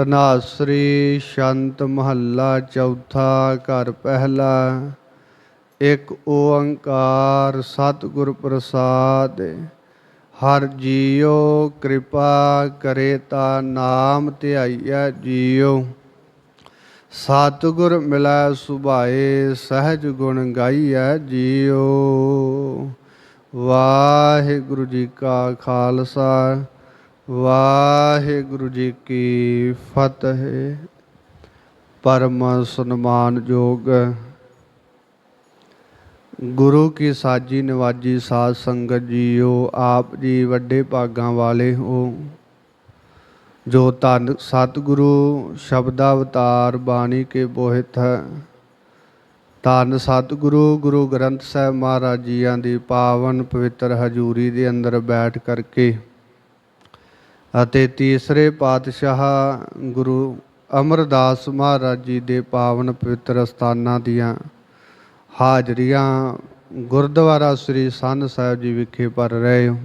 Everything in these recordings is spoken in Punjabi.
ਤਨਾਸਰੀ ਸ਼ੰਤ ਮਹੱਲਾ ਚੌਥਾ ਘਰ ਪਹਿਲਾ, ਇੱਕ ਓੰਕਾਰ ਸਤਿਗੁਰ ਪ੍ਰਸਾਦ, ਹਰ ਜੀਉ ਕਿਰਪਾ ਕਰੇ ਤਾ ਨਾਮ ਧਿਆਈਐ ਜੀਉ। ਸਤਿਗੁਰ ਮਿਲੈ ਸੁਭਾਏ, ਸਹਿਜ ਗੁਣ ਗਾਈਐ ਜੀਉ। ਵਾਹਿਗੁਰੂ ਜੀ ਕਾ ਖਾਲਸਾ ਵਾਹਿਗੁਰੂ ਜੀ ਕੀ ਫਤਿਹ। ਪਰਮ ਸਨਮਾਨਯੋਗ ਗੁਰੂ ਕੀ ਸਾਜੀ ਨਿਵਾਜੀ ਸਾਧ ਸੰਗਤ ਜੀਓ, ਆਪ ਜੀ ਵੱਡੇ ਭਾਗਾਂ ਵਾਲੇ ਹੋ। ਜੋ ਧੰਨ ਸਤਿਗੁਰੂ ਸ਼ਬਦਾ ਅਵਤਾਰ ਬਾਣੀ ਕੇ ਬੋਹਿਤ ਹੈ। ਧੰਨ ਸਤਿਗੁਰੂ ਗੁਰੂ ਗ੍ਰੰਥ ਸਾਹਿਬ ਮਹਾਰਾਜ ਜੀਆਂ ਦੀ ਪਾਵਨ ਪਵਿੱਤਰ ਹਜ਼ੂਰੀ ਦੇ ਅੰਦਰ ਬੈਠ ਕਰਕੇ ਅਤੇ ਤੀਸਰੇ ਪਾਤਸ਼ਾਹ ਗੁਰੂ ਅਮਰਦਾਸ ਮਹਾਰਾਜ ਜੀ ਦੇ ਪਾਵਨ ਪਵਿੱਤਰ ਸਥਾਨਾਂ ਦੀਆਂ ਹਾਜ਼ਰੀਆਂ ਗੁਰਦੁਆਰਾ ਸ੍ਰੀ ਸੰਨ ਸਾਹਿਬ ਜੀ ਵਿਖੇ ਪਰ ਰਹੇ ਹੋ।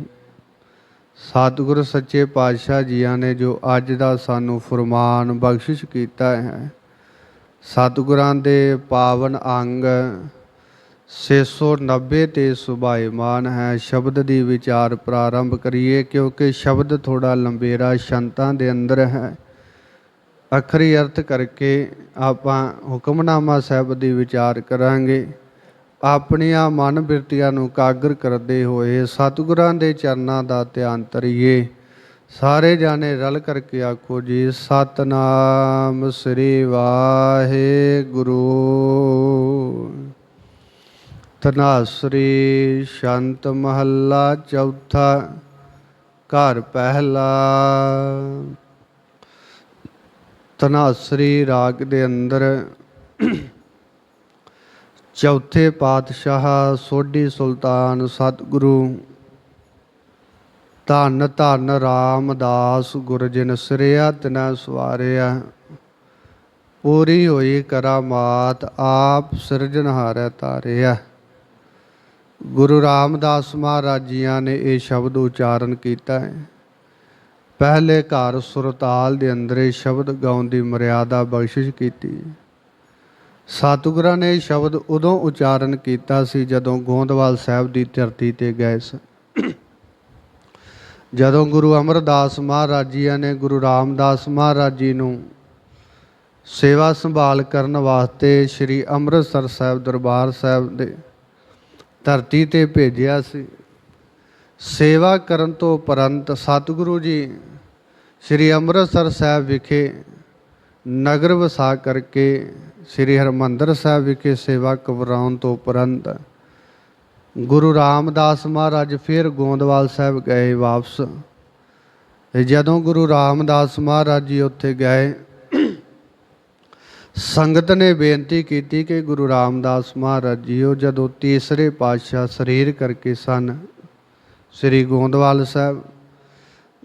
ਸਤਿਗੁਰ ਸੱਚੇ ਪਾਤਸ਼ਾਹ ਜੀਆਂ ਨੇ ਜੋ ਅੱਜ ਦਾ ਸਾਨੂੰ ਫਰਮਾਨ ਬਖਸ਼ਿਸ਼ ਕੀਤਾ ਹੈ, ਸਤਿਗੁਰਾਂ ਦੇ ਪਾਵਨ ਅੰਗ 690 ਤੇ ਸੁਭਾਈਮਾਨ ਹੈ। ਸ਼ਬਦ ਦੀ ਵਿਚਾਰ ਪ੍ਰਾਰੰਭ ਕਰੀਏ, ਕਿਉਂਕਿ ਸ਼ਬਦ ਥੋੜਾ ਲੰਬੇਰਾ ਸ਼ੰਤਾਂ ਦੇ ਅੰਦਰ ਹੈ। ਅਖਰੀ ਅਰਥ ਕਰਕੇ ਆਪਾਂ ਹੁਕਮਨਾਮਾ ਸਾਹਿਬ ਦੀ ਵਿਚਾਰ ਕਰਾਂਗੇ। ਆਪਣੀਆਂ ਮਨ ਬਿਰਤੀਆਂ ਨੂੰ ਕਾਗਰ ਕਰਦੇ ਹੋਏ ਸਤਿਗੁਰਾਂ ਦੇ ਚਰਨਾਂ ਦਾ ਧਿਆਨ ਧਰੀਏ। ਸਾਰੇ ਜਾਣੇ ਰਲ ਕਰਕੇ ਆਖੋ ਜੀ, ਸਤਨਾਮ ਸ੍ਰੀ ਵਾਹਿਗੁਰੂ। ਧਨਾਸਰੀ ਸ਼ੰਤ ਮਹੱਲਾ ਚੌਥਾ, ਘਰ ਪਹਿਲਾ। ਧਨਾਸਰੀ ਰਾਗ ਦੇ ਅੰਦਰ ਚੌਥੇ ਪਾਤਸ਼ਾਹ ਸੋਢੀ ਸੁਲਤਾਨ ਸਤਿਗੁਰੂ ਧੰਨ ਧੰਨ ਰਾਮਦਾਸ ਗੁਰਜਨ ਸਿਰਿਆ ਤਿਨਾ ਸਵਾਰਿਆ। ਪੂਰੀ ਹੋਈ ਕਰਾਮਾਤ, ਆਪ ਸਿਰਜਣਹਾਰੈ ਤਾਰਿਆ। ਗੁਰੂ ਰਾਮਦਾਸ ਮਹਾਰਾਜ ਜੀਆਂ ਨੇ ਇਹ ਸ਼ਬਦ ਉਚਾਰਨ ਕੀਤਾ ਹੈ। ਪਹਿਲੇ ਘਰ ਸੁਰਤਾਲ ਦੇ ਅੰਦਰ ਇਹ ਸ਼ਬਦ ਗਾਉਣ ਦੀ ਮਰਿਆਦਾ ਬਖਸ਼ਿਸ਼ ਕੀਤੀ। ਸਤਿਗੁਰਾਂ ਨੇ ਇਹ ਸ਼ਬਦ ਉਦੋਂ ਉਚਾਰਨ ਕੀਤਾ ਸੀ ਜਦੋਂ ਗੋਂਦਵਾਲ ਸਾਹਿਬ ਦੀ ਧਰਤੀ ਤੇ ਗਏ ਸਨ। ਜਦੋਂ ਗੁਰੂ ਅਮਰਦਾਸ ਮਹਾਰਾਜ ਜੀਆਂ ਨੇ ਗੁਰੂ ਰਾਮਦਾਸ ਮਹਾਰਾਜ ਜੀ ਨੂੰ ਸੇਵਾ ਸੰਭਾਲ ਕਰਨ ਵਾਸਤੇ ਸ੍ਰੀ ਅੰਮ੍ਰਿਤਸਰ ਸਾਹਿਬ ਦਰਬਾਰ ਸਾਹਿਬ ਦੇ ਧਰਤੀ ਤੇ ਭੇਜਿਆ ਸੀ। ਸੇਵਾ ਕਰਨ ਤੋਂ ਉਪਰੰਤ ਸਤਿਗੁਰੂ ਜੀ ਸ੍ਰੀ ਅੰਮ੍ਰਿਤਸਰ ਸਾਹਿਬ ਵਿਖੇ ਨਗਰ ਵਸਾ ਕਰਕੇ ਸ੍ਰੀ ਹਰਮੰਦਰ ਸਾਹਿਬ ਵਿਖੇ ਸੇਵਾ ਕਵਰਾਉਣ ਤੋਂ ਉਪਰੰਤ ਗੁਰੂ ਰਾਮਦਾਸ ਮਹਾਰਾਜ ਫਿਰ ਗੋਂਦਵਾਲ ਸਾਹਿਬ ਗਏ ਵਾਪਸ। ਤੇ ਜਦੋਂ ਗੁਰੂ ਰਾਮਦਾਸ ਮਹਾਰਾਜ ਜੀ ਉੱਥੇ ਗਏ ਸੰਗਤ ਨੇ ਬੇਨਤੀ ਕੀਤੀ ਕਿ ਗੁਰੂ ਰਾਮਦਾਸ ਮਹਾਰਾਜ ਜੀ ਉਹ ਜਦੋਂ ਤੀਸਰੇ ਪਾਤਸ਼ਾਹ ਸਰੀਰ ਕਰਕੇ ਸਨ, ਸ੍ਰੀ ਗੋਂਦਵਾਲ ਸਾਹਿਬ,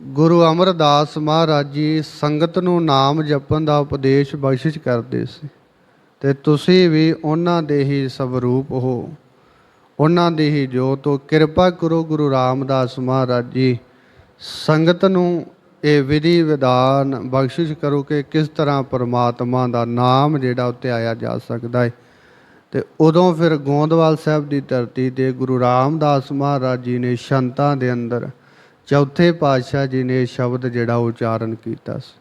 ਗੁਰੂ ਅਮਰਦਾਸ ਮਹਾਰਾਜ ਜੀ ਸੰਗਤ ਨੂੰ ਨਾਮ ਜਪਣ ਦਾ ਉਪਦੇਸ਼ ਬਖਸ਼ਿਸ਼ ਕਰਦੇ ਸੀ। ਤੇ ਤੁਸੀਂ ਵੀ ਉਹਨਾਂ ਦੇ ਹੀ ਸਵਰੂਪ ਹੋ। ਉਹਨਾਂ ਦੀ ਹੀ ਜੋਤ ਹੋ। ਕਿਰਪਾ ਕਰੋ ਗੁਰੂ ਰਾਮਦਾਸ ਮਹਾਰਾਜ ਜੀ, ਸੰਗਤ ਨੂੰ ਇਹ ਵਿਧੀ ਵਿਧਾਨ ਬਖਸ਼ਿਸ਼ ਕਰੋ ਕਿ ਕਿਸ ਤਰ੍ਹਾਂ ਪਰਮਾਤਮਾ ਦਾ ਨਾਮ ਜਿਹੜਾ ਉੱਤੇ ਆਇਆ ਜਾ ਸਕਦਾ ਹੈ ਤੇ ਉਦੋਂ ਫਿਰ ਗੋਂਦਵਾਲ ਸਾਹਿਬ ਦੀ ਧਰਤੀ ਤੇ ਗੁਰੂ ਰਾਮਦਾਸ ਮਹਾਰਾਜ ਜੀ ਨੇ ਸ਼ੰਤਾਂ ਦੇ ਅੰਦਰ ਚੌਥੇ ਪਾਤਸ਼ਾਹ ਜੀ ਨੇ ਸ਼ਬਦ ਜਿਹੜਾ ਉਚਾਰਨ ਕੀਤਾ ਸੀ।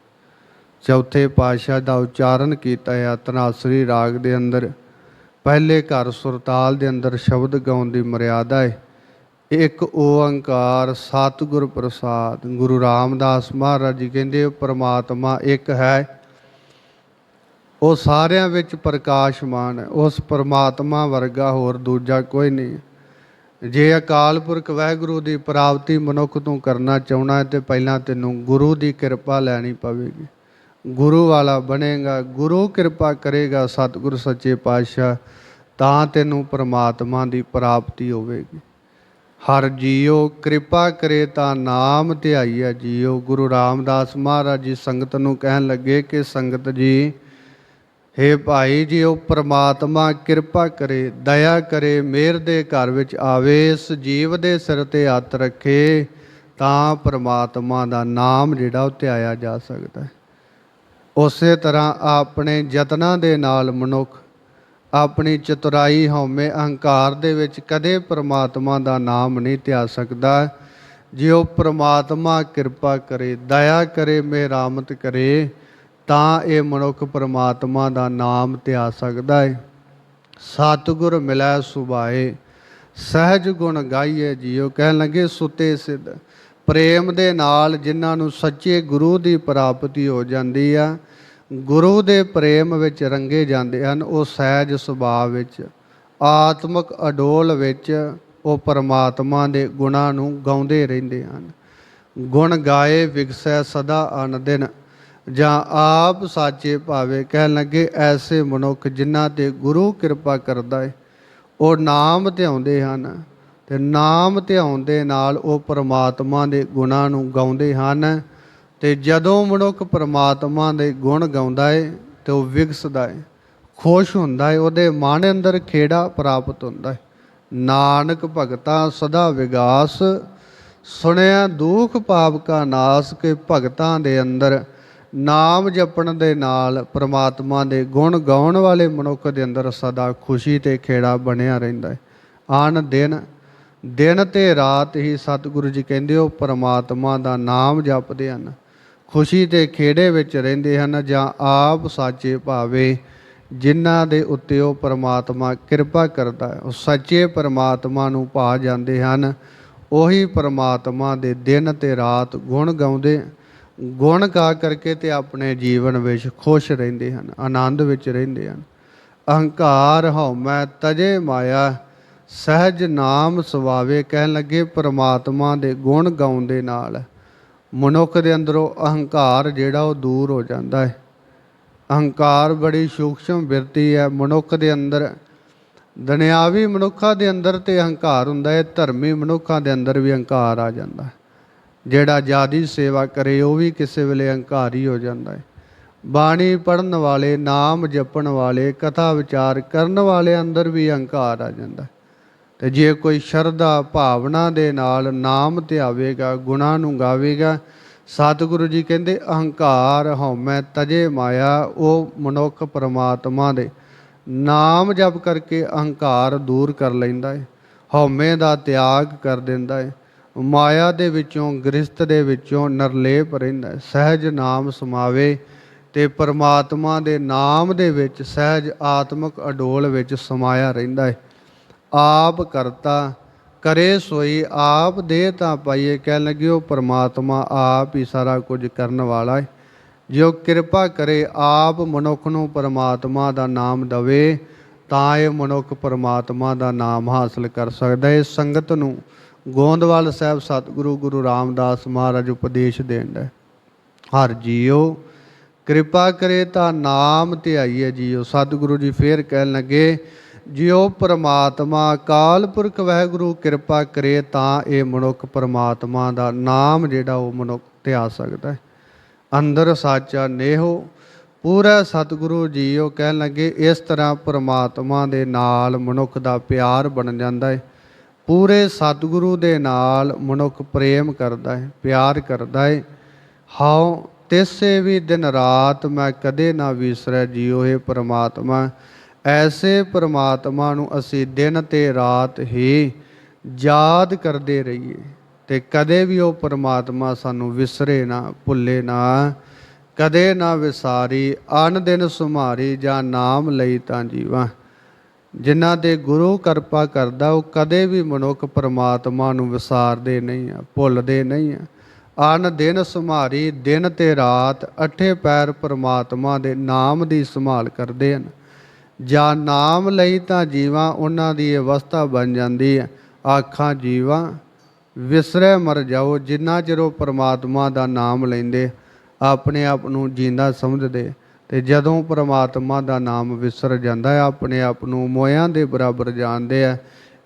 ਚੌਥੇ ਪਾਤਸ਼ਾਹ ਦਾ ਉਚਾਰਨ ਕੀਤਾ ਹੈ ਤਨਾਸਰੀ ਰਾਗ ਦੇ ਅੰਦਰ, ਪਹਿਲੇ ਘਰ ਸੁਰਤਾਲ ਦੇ ਅੰਦਰ ਸ਼ਬਦ ਗਾਉਣ ਦੀ ਮਰਿਆਦਾ ਹੈ ਇੱਕ ਓੰਕਾਰ ਸਤਿਗੁਰ ਪ੍ਰਸਾਦ। ਗੁਰੂ ਰਾਮਦਾਸ ਮਹਾਰਾਜ ਜੀ ਕਹਿੰਦੇ, ਉਹ ਪ੍ਰਮਾਤਮਾ ਇੱਕ ਹੈ। ਉਹ ਸਾਰਿਆਂ ਵਿੱਚ ਪ੍ਰਕਾਸ਼ਮਾਨ ਹੈ। ਉਸ ਪਰਮਾਤਮਾ ਵਰਗਾ ਹੋਰ ਦੂਜਾ ਕੋਈ ਨਹੀਂ ਜੇ ਅਕਾਲ ਪੁਰਖ ਵਾਹਿਗੁਰੂ ਦੀ ਪ੍ਰਾਪਤੀ ਮਨੁੱਖ ਤੋਂ ਕਰਨਾ ਚਾਹਣਾ ਹੈ, ਤੇ ਪਹਿਲਾਂ ਤੈਨੂੰ ਗੁਰੂ ਦੀ ਕਿਰਪਾ ਲੈਣੀ ਪਵੇਗੀ। ਗੁਰੂ ਵਾਲਾ ਬਣੇਗਾ। ਗੁਰੂ ਕਿਰਪਾ ਕਰੇਗਾ ਸਤਿਗੁਰ ਸੱਚੇ ਪਾਤਸ਼ਾਹ, ਤਾਂ ਤੈਨੂੰ ਪਰਮਾਤਮਾ ਦੀ ਪ੍ਰਾਪਤੀ ਹੋਵੇਗੀ। ਹਰ ਜੀਉ ਕਿਰਪਾ ਕਰੇ ਤਾਂ ਨਾਮ ਧਿਆਈਐ ਜੀਉ। ਗੁਰੂ ਰਾਮਦਾਸ ਮਹਾਰਾਜ ਜੀ ਸੰਗਤ ਨੂੰ ਕਹਿਣ ਲੱਗੇ ਕਿ ਸੰਗਤ ਜੀ, ਹੇ ਭਾਈ ਜੀ ਉਹ ਪ੍ਰਮਾਤਮਾ ਕਿਰਪਾ ਕਰੇ, ਦਇਆ ਕਰੇ, ਮਿਹਰ ਦੇ ਘਰ ਵਿੱਚ ਆਵੇ ਇਸ ਜੀਵ ਦੇ ਸਿਰ ਤੇ ਹੱਥ ਰੱਖੇ, ਤਾਂ ਪ੍ਰਮਾਤਮਾ ਦਾ ਨਾਮ ਜਿਹੜਾ ਉਹ ਧਿਆਇਆ ਜਾ ਸਕਦਾ ਹੈ। ਉਸੇ ਤਰ੍ਹਾਂ ਆਪਣੇ ਯਤਨਾਂ ਦੇ ਨਾਲ ਮਨੁੱਖ ਆਪਣੀ ਚਤੁਰਾਈ ਹਉਮੈ ਅਹੰਕਾਰ ਦੇ ਵਿੱਚ ਕਦੇ ਪ੍ਰਮਾਤਮਾ ਦਾ ਨਾਮ ਨਹੀਂ ਧਿਆ ਸਕਦਾ। ਜੇ ਉਹ ਪ੍ਰਮਾਤਮਾ ਕਿਰਪਾ ਕਰੇ, ਦਇਆ ਕਰੇ, ਮਿਹਰਾਮਤ ਕਰੇ, ਤਾਂ ਇਹ ਮਨੁੱਖ ਪ੍ਰਮਾਤਮਾ ਦਾ ਨਾਮ ਧਿਆ ਸਕਦਾ ਹੈ ਸਤਿਗੁਰ ਮਿਲੈ ਸੁਭਾਏ, ਸਹਿਜ ਗੁਣ ਗਾਈਏ ਜੀਓ ਕਹਿਣ ਲੱਗੇ, ਸੁਤੇ ਸਿੱਧ, ਪ੍ਰੇਮ ਦੇ ਨਾਲ ਜਿਨ੍ਹਾਂ ਨੂੰ ਸੱਚੇ ਗੁਰੂ ਦੀ ਪ੍ਰਾਪਤੀ ਹੋ ਜਾਂਦੀ ਆ ਗੁਰੂ ਦੇ ਪ੍ਰੇਮ ਵਿੱਚ ਰੰਗੇ ਜਾਂਦੇ ਹਨ, ਉਹ ਸਹਿਜ ਸੁਭਾਅ ਵਿੱਚ, ਆਤਮਿਕ ਅਡੋਲ ਵਿੱਚ ਉਹ ਪਰਮਾਤਮਾ ਦੇ ਗੁਣਾਂ ਨੂੰ ਗਾਉਂਦੇ ਰਹਿੰਦੇ ਹਨ। ਗੁਣ ਗਾਏ ਵਿਗਸੈ ਸਦਾ ਅਨਦਿਨ ਜਾਂ ਆਪ ਸਾਚੇ ਭਾਵੇ ਕਹਿਣ ਲੱਗੇ, ਐਸੇ ਮਨੁੱਖ ਜਿਨ੍ਹਾਂ ਤੇ ਗੁਰੂ ਕਿਰਪਾ ਕਰਦਾ ਹੈ ਉਹ ਨਾਮ ਧਿਆਉਂਦੇ ਹਨ ਤੇ ਨਾਮ ਧਿਆਉਣ ਦੇ ਨਾਲ ਉਹ ਪਰਮਾਤਮਾ ਦੇ ਗੁਣਾਂ ਨੂੰ ਗਾਉਂਦੇ ਹਨ। ਤੇ ਜਦੋਂ ਮਨੁੱਖ ਪਰਮਾਤਮਾ ਦੇ ਗੁਣ ਗਾਉਂਦਾ ਏ ਤੇ ਉਹ ਵਿਗਸਦਾ ਏ, ਖੁਸ਼ ਹੁੰਦਾ ਹੈ ਉਹਦੇ ਮਨ ਅੰਦਰ ਖੇੜਾ ਪ੍ਰਾਪਤ ਹੁੰਦਾ ਹੈ ਨਾਨਕ ਭਗਤਾ ਸਦਾ ਵਿਗਾਸ, ਸੁਣਿਆ ਦੁਖ ਪਾਪ ਕਾ ਨਾਸ ਕੇ ਭਗਤਾਂ ਦੇ ਅੰਦਰ, ਨਾਮ ਜਪਣ ਦੇ ਨਾਲ ਪ੍ਰਮਾਤਮਾ ਦੇ ਗੁਣ ਗਾਉਣ ਵਾਲੇ ਮਨੁੱਖ ਦੇ ਅੰਦਰ ਸਦਾ ਖੁਸ਼ੀ ਤੇ ਖੇੜਾ ਬਣਿਆ ਰਹਿੰਦਾ ਹੈ ਆਨ ਦਿਨ ਦਿਨ ਤੇ ਰਾਤ ਹੀ ਸਤਿਗੁਰੂ ਜੀ ਕਹਿੰਦੇ ਉਹ ਪ੍ਰਮਾਤਮਾ ਦਾ ਨਾਮ ਜਪਦੇ ਹਨ। ਖੁਸ਼ੀ ਤੇ ਖੇੜੇ ਵਿੱਚ ਰਹਿੰਦੇ ਹਨ ਜਾਂ ਆਪ ਸਾਚੇ ਭਾਵੇ, ਜਿਨ੍ਹਾਂ ਦੇ ਉੱਤੇ ਉਹ ਪਰਮਾਤਮਾ ਕਿਰਪਾ ਕਰਦਾ ਹੈ। ਉਹ ਸੱਚੇ ਪਰਮਾਤਮਾ ਨੂੰ ਪਾ ਜਾਂਦੇ ਹਨ। ਉਹੀ ਪਰਮਾਤਮਾ ਦੇ ਦਿਨ ਤੇ ਰਾਤ ਗੁਣ ਗਾਉਂਦੇ, ਗੁਣ ਗਾ ਕਰਕੇ ਤੇ ਆਪਣੇ ਜੀਵਨ ਵਿੱਚ ਖੁਸ਼ ਰਹਿੰਦੇ ਹਨ, ਆਨੰਦ ਵਿੱਚ ਰਹਿੰਦੇ ਹਨ। ਅਹੰਕਾਰ ਹਉਮੈ ਤਜੇ ਮਾਇਆ, ਸਹਿਜ ਨਾਮ ਸੁਭਾਵੇ ਕਹਿਣ ਲੱਗੇ ਪਰਮਾਤਮਾ ਦੇ ਗੁਣ ਗਾਉਣ ਦੇ ਨਾਲ ਮਨੁੱਖ ਦੇ ਅੰਦਰੋਂ ਅਹੰਕਾਰ ਜਿਹੜਾ ਉਹ ਦੂਰ ਹੋ ਜਾਂਦਾ ਹੈ। ਅਹੰਕਾਰ ਬੜੀ ਸੂਖਸ਼ਮ ਬਿਰਤੀ ਹੈ। ਮਨੁੱਖ ਦੇ ਅੰਦਰ, ਦੁਨਿਆਵੀ ਮਨੁੱਖਾਂ ਦੇ ਅੰਦਰ ਤੇ ਅਹੰਕਾਰ ਹੁੰਦਾ ਹੈ। ਧਰਮੀ ਮਨੁੱਖਾਂ ਦੇ ਅੰਦਰ ਵੀ ਅਹੰਕਾਰ ਆ ਜਾਂਦਾ ਹੈ। ਜਿਹੜਾ ਜਿਆਦੀ ਸੇਵਾ ਕਰੇ, ਉਹ ਵੀ ਕਿਸੇ ਵੇਲੇ ਅਹੰਕਾਰੀ ਹੋ ਜਾਂਦਾ ਹੈ। ਬਾਣੀ ਪੜਨ ਵਾਲੇ, ਨਾਮ ਜਪਣ ਵਾਲੇ, ਕਥਾ ਵਿਚਾਰ ਕਰਨ ਵਾਲੇ ਅੰਦਰ ਵੀ ਅਹੰਕਾਰ ਆ ਜਾਂਦਾ ਹੈ। ਤੇ ਜੇ ਕੋਈ ਸ਼ਰਧਾ ਭਾਵਨਾ ਦੇ ਨਾਲ ਨਾਮ ਧਿਆਵੇਗਾ, ਗੁਣਾ ਨੂੰ ਗਾਵੇਗਾ, ਸਤਿਗੁਰੂ ਜੀ ਕਹਿੰਦੇ, ਅਹੰਕਾਰ ਹਉਮੈ ਤਜੇ ਮਾਇਆ, ਉਹ ਮਨੁੱਖ ਪਰਮਾਤਮਾ ਦੇ। ਨਾਮ ਜਪ ਕਰਕੇ ਅਹੰਕਾਰ ਦੂਰ ਕਰ ਲੈਂਦਾ ਹੈ ਹਉਮੈ ਦਾ ਤਿਆਗ ਕਰ ਦਿੰਦਾ ਹੈ ਮਾਇਆ ਦੇ ਵਿੱਚੋਂ ਗ੍ਰਸਤ ਦੇ ਵਿੱਚੋਂ ਨਰਲੇਪ ਰਹਿੰਦਾ ਸਹਿਜ ਨਾਮ ਸਮਾਵੇ ਤੇ ਪਰਮਾਤਮਾ ਦੇ ਨਾਮ ਦੇ ਵਿੱਚ ਸਹਿਜ ਆਤਮਿਕ ਅਡੋਲ ਵਿੱਚ ਸਮਾਇਆ ਰਹਿੰਦਾ ਹੈ ਆਪ ਕਰਤਾ, ਕਰੇ ਸੋਈ ਆਪ ਦੇ ਤਾਂ ਪਾਈਏ, ਕਹਿਣ ਲੱਗਿਓ ਪ੍ਰਮਾਤਮਾ ਆਪ ਹੀ ਸਾਰਾ ਕੁਝ ਕਰਨ ਵਾਲਾ ਹੈ ਜੋ ਕਿਰਪਾ ਕਰੇ ਆਪ ਮਨੁੱਖ ਨੂੰ ਪਰਮਾਤਮਾ ਦਾ ਨਾਮ ਦਵੇ, ਤਾਂ ਇਹ ਮਨੁੱਖ ਪਰਮਾਤਮਾ ਦਾ ਨਾਮ ਹਾਸਲ ਕਰ ਸਕਦਾ ਹੈ ਸੰਗਤ ਨੂੰ ਗੋਂਦਵਾਲ ਸਾਹਿਬ ਸਤਿਗੁਰੂ ਗੁਰੂ ਰਾਮਦਾਸ ਮਹਾਰਾਜ ਉਪਦੇਸ਼ ਦੇਣ ਹੈ ਹਰ ਜੀਓ, ਕਿਰਪਾ ਕਰੇ ਤਾਂ ਨਾਮ ਧਿਆਈਏ ਜੀਓ। ਸਤਿਗੁਰੂ ਜੀ ਫੇਰ ਕਹਿਣ ਲੱਗੇ ਜਿਉ ਪਰਮਾਤਮਾ ਅਕਾਲ ਪੁਰਖ ਵਾਹਿਗੁਰੂ ਕਿਰਪਾ ਕਰੇ ਤਾਂ ਇਹ ਮਨੁੱਖ ਪਰਮਾਤਮਾ ਦਾ ਨਾਮ ਜਿਹੜਾ ਉਹ ਮਨੁੱਖ ਤੇ ਆ ਸਕਦਾ ਹੈ। ਅੰਦਰ ਸਾਚਾ ਨੇਹੋ, ਪੂਰਾ ਸਤਿਗੁਰੂ ਜੀ ਉਹ ਕਹਿਣ ਲੱਗੇ, ਇਸ ਤਰ੍ਹਾਂ ਪ੍ਰਮਾਤਮਾ ਦੇ ਨਾਲ ਮਨੁੱਖ ਦਾ ਪਿਆਰ ਬਣ ਜਾਂਦਾ ਹੈ। ਪੂਰੇ ਸਤਿਗੁਰੂ ਦੇ ਨਾਲ ਮਨੁੱਖ ਪ੍ਰੇਮ ਕਰਦਾ ਹੈ, ਪਿਆਰ ਕਰਦਾ ਹੈ। ਹਉ ਤਿਸੇ ਵੀ ਦਿਨ ਰਾਤ ਮੈਂ ਕਦੇ ਨਾ ਵਿਸਰੈ, ਜੀਓ ਹੈ ਪਰਮਾਤਮਾ। ਐਸੇ ਪਰਮਾਤਮਾ ਨੂੰ ਅਸੀਂ ਦਿਨ ਤੇ ਰਾਤ ਹੀ ਯਾਦ ਕਰਦੇ ਰਹੀਏ ਤੇ ਕਦੇ ਵੀ ਉਹ ਪਰਮਾਤਮਾ ਸਾਨੂੰ ਵਿਸਰੇ ਨਾ, ਭੁੱਲੇ ਨਾ, ਕਦੇ ਨਾ ਵਿਸਾਰੀ, ਅਨ ਦਿਨ ਸੁਮਾਰੀ ਜਾਂ ਨਾਮ ਲਈ ਤਾਂ ਜੀਵਾ। ਜਿਨ੍ਹਾਂ ਦੇ ਗੁਰੂ ਕਿਰਪਾ ਕਰਦਾ, ਉਹ ਕਦੇ ਵੀ ਮਨੁੱਖ ਪਰਮਾਤਮਾ ਨੂੰ ਵਿਸਾਰਦੇ ਨਹੀਂ ਆ, ਭੁੱਲਦੇ ਨਹੀਂ ਆ। ਅਨ ਦਿਨ ਸੁਮਾਰੀ, ਦਿਨ ਤੇ ਰਾਤ, ਅਠੇ ਪੈਰ ਪਰਮਾਤਮਾ ਦੇ ਨਾਮ ਦੀ ਸੰਭਾਲ ਕਰਦੇ ਹਨ। ਜਾਂ ਨਾਮ ਲਈ ਤਾਂ ਜੀਵਾਂ ਉਹਨਾਂ ਦੀ ਅਵਸਥਾ ਬਣ ਜਾਂਦੀ ਹੈ। ਆਖਾਂ, ਜੀਵਾਂ, ਵਿਸਰੇ ਮਰ ਜਾਓ, ਜਿੰਨਾ ਚਿਰ ਉਹ ਪ੍ਰਮਾਤਮਾ ਦਾ ਨਾਮ ਲੈਂਦੇ, ਆਪਣੇ ਆਪ ਨੂੰ ਜਿੰਦਾ ਸਮਝਦੇ। ਤੇ ਜਦੋਂ ਪ੍ਰਮਾਤਮਾ ਦਾ ਨਾਮ ਵਿਸਰ ਜਾਂਦਾ ਹੈ, ਆਪਣੇ ਆਪ ਨੂੰ ਮੋਇਆਂ ਦੇ ਬਰਾਬਰ ਜਾਣਦੇ ਆ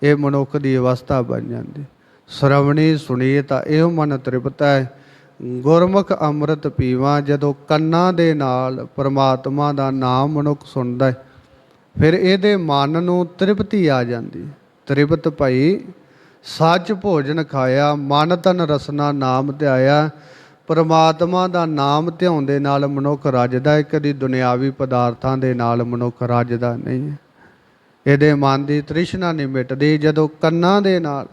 ਇਹ ਮਨੁੱਖ ਦੀ ਅਵਸਥਾ ਬਣ ਜਾਂਦੀ। ਸ਼ਰਵਣੀ ਸੁਣੀ ਤਾਂ ਇਹ ਮਨ ਤ੍ਰਿਪਤਾ ਹੈ, ਗੁਰਮੁਖ ਅੰਮ੍ਰਿਤ ਪੀਵਾ, ਜਦੋਂ ਕੰਨਾਂ ਦੇ ਨਾਲ ਪ੍ਰਮਾਤਮਾ ਦਾ ਨਾਮ ਮਨੁੱਖ ਸੁਣਦਾ ਹੈ ਫਿਰ ਇਹਦੇ ਮਨ ਨੂੰ ਤ੍ਰਿਪਤੀ ਆ ਜਾਂਦੀ। ਤ੍ਰਿਪਤ ਭਈ, ਸੱਚ ਭੋਜਨ ਖਾਇਆ, ਮਨ ਤਨ ਰਸਨਾ ਨਾਮ ਧਿਆਇਆ, ਪਰਮਾਤਮਾ ਦਾ ਨਾਮ ਧਿਆਉਣ ਦੇ ਨਾਲ ਮਨੁੱਖ ਰੱਜਦਾ ਹੈ ਕਦੀ ਦੁਨਿਆਵੀ ਪਦਾਰਥਾਂ ਦੇ ਨਾਲ ਮਨੁੱਖ ਰੱਜਦਾ ਨਹੀਂ। ਇਹਦੇ ਮਨ ਦੀ ਤ੍ਰਿਸ਼ਨਾ ਨਹੀਂ ਮਿਟਦੀ, ਜਦੋਂ ਕੰਨਾਂ ਦੇ ਨਾਲ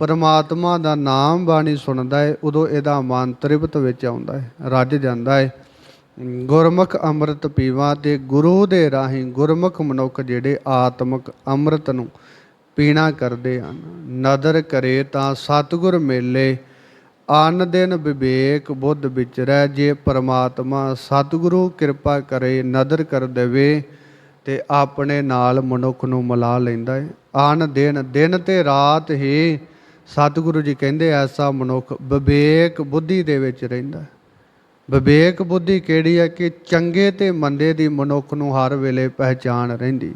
ਪਰਮਾਤਮਾ ਦਾ ਨਾਮ ਬਾਣੀ ਸੁਣਦਾ ਹੈ ਉਦੋਂ ਇਹਦਾ ਮਨ ਤ੍ਰਿਪਤ ਵਿੱਚ ਆਉਂਦਾ ਹੈ ਰੱਜ ਜਾਂਦਾ ਹੈ ਗੁਰਮੁਖ ਅੰਮ੍ਰਿਤ ਪੀਵਾ ਤੇ ਗੁਰੂ ਦੇ ਰਾਹੀਂ ਗੁਰਮੁਖ ਮਨੁੱਖ ਜਿਹੜੇ ਆਤਮਿਕ ਅੰਮ੍ਰਿਤ ਨੂੰ ਪੀਣਾ ਕਰਦੇ ਹਨ। ਨਦਰ ਕਰੇ ਤਾਂ ਸਤਿਗੁਰ ਮੇਲੇ ਆਨ ਦਿਨ ਵਿਵੇਕ ਬੁੱਧ ਵਿਚਰੈ, ਜੇ ਪਰਮਾਤਮਾ ਸਤਿਗੁਰੂ ਕਿਰਪਾ ਕਰੇ ਨਦਰ ਕਰ ਦੇਵੇ ਤੇ ਆਪਣੇ ਨਾਲ ਮਨੁੱਖ ਨੂੰ ਮਿਲਾ ਲੈਂਦਾ ਹੈ ਆਨ ਦਿਨ ਦਿਨ ਤੇ ਰਾਤ ਹੀ ਸਤਿਗੁਰੂ ਜੀ ਕਹਿੰਦੇ ਐਸਾ ਮਨੁੱਖ ਵਿਵੇਕ ਬੁੱਧੀ ਦੇ ਵਿੱਚ ਰਹਿੰਦਾ। ਹੈ ਵਿਵੇਕ ਬੁੱਧੀ ਕਿਹੜੀ ਹੈ ਕਿ ਚੰਗੇ ਤੇ ਮੰਦੇ ਦੀ ਮਨੁੱਖ ਨੂੰ ਹਰ ਵੇਲੇ ਪਹਿਚਾਨ ਰਹਿੰਦੀ?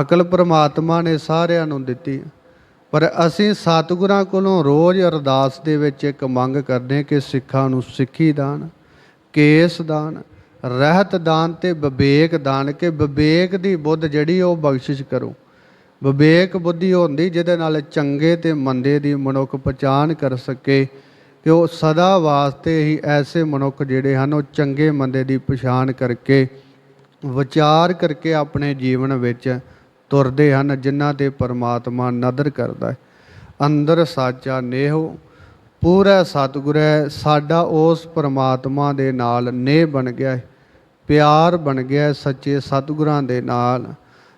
ਅਕਲ ਪ੍ਰਮਾਤਮਾ ਨੇ ਸਾਰਿਆਂ ਨੂੰ ਦਿੱਤੀ। ਪਰ ਅਸੀਂ ਸਤਿਗੁਰਾਂ ਕੋਲੋਂ ਰੋਜ਼ ਅਰਦਾਸ ਦੇ ਵਿੱਚ ਇੱਕ ਮੰਗ ਕਰਦੇ ਹਾਂ ਕਿ ਸਿੱਖਾਂ ਨੂੰ ਸਿੱਖੀ ਦਾਨ, ਕੇਸ ਦਾਨ, ਰਹਿਤ ਦਾਨ ਤੇ ਵਿਵੇਕ ਦਾਨ, ਕਿ ਵਿਵੇਕ ਦੀ ਬੁੱਧ ਜਿਹੜੀ ਉਹ ਬਖਸ਼ਿਸ਼ ਕਰੋ। ਵਿਵੇਕ ਬੁੱਧੀ ਹੁੰਦੀ ਜਿਹਦੇ ਨਾਲ ਚੰਗੇ ਤੇ ਮੰਦੇ ਦੀ ਮਨੁੱਖ ਪਛਾਣ ਕਰ ਸਕੇ। ਕਿ ਉਹ ਸਦਾ ਵਾਸਤੇ ਹੀ ਐਸੇ ਮਨੁੱਖ ਜਿਹੜੇ ਹਨ, ਉਹ ਚੰਗੇ ਮੰਦੇ ਦੀ ਪਛਾਣ ਕਰਕੇ, ਵਿਚਾਰ ਕਰਕੇ ਆਪਣੇ ਜੀਵਨ ਵਿੱਚ ਤੁਰਦੇ ਹਨ, ਜਿਨ੍ਹਾਂ ਤੇ ਪਰਮਾਤਮਾ ਨਦਰ ਕਰਦਾ ਹੈ। ਅੰਦਰ ਸਾਚਾ ਨੇਹੋ, ਪੂਰਾ ਸਤਿਗੁਰ ਹੈ ਸਾਡਾ ਉਸ ਪਰਮਾਤਮਾ ਦੇ ਨਾਲ ਨੇਹ ਬਣ ਗਿਆ ਹੈ, ਪਿਆਰ ਬਣ ਗਿਆ ਸੱਚੇ ਸਤਿਗੁਰਾਂ ਦੇ ਨਾਲ।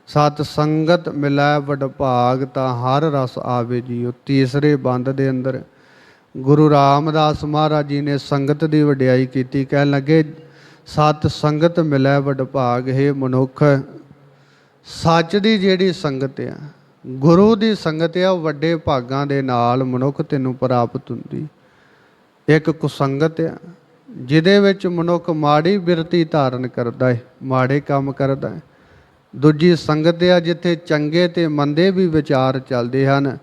ਸਤ ਸੰਗਤ ਮਿਲੈ ਵਡਭਾਗ ਤਾਂ ਹਰ ਰਸ ਆਵੇ ਜੀਓ ਤੀਸਰੇ ਬੰਦ ਦੇ ਅੰਦਰ ਗੁਰੂ ਰਾਮਦਾਸ ਮਹਾਰਾਜ ਜੀ ਨੇ ਸੰਗਤ ਦੀ ਵਡਿਆਈ ਕੀਤੀ। ਕਹਿਣ ਲੱਗੇ, ਸਤ ਸੰਗਤ ਮਿਲੈ ਵਡਭਾਗ, ਹੈ ਮਨੁੱਖ। ਸੱਚ ਦੀ ਜਿਹੜੀ ਸੰਗਤ ਆ, ਗੁਰੂ ਦੀ ਸੰਗਤ ਆ, ਉਹ ਵੱਡੇ ਭਾਗਾਂ ਦੇ ਨਾਲ ਮਨੁੱਖ ਤੈਨੂੰ ਪ੍ਰਾਪਤ ਹੁੰਦੀ। ਇੱਕ ਕੁਸੰਗਤ ਆ, ਜਿਹਦੇ ਵਿੱਚ ਮਨੁੱਖ ਮਾੜੀ ਬਿਰਤੀ ਧਾਰਨ ਕਰਦਾ ਹੈ ਮਾੜੇ ਕੰਮ ਕਰਦਾ ਹੈ ਦੂਜੀ ਸੰਗਤ ਆ, ਜਿੱਥੇ ਚੰਗੇ ਤੇ ਮੰਦੇ ਵੀ ਵਿਚਾਰ ਚੱਲਦੇ ਹਨ।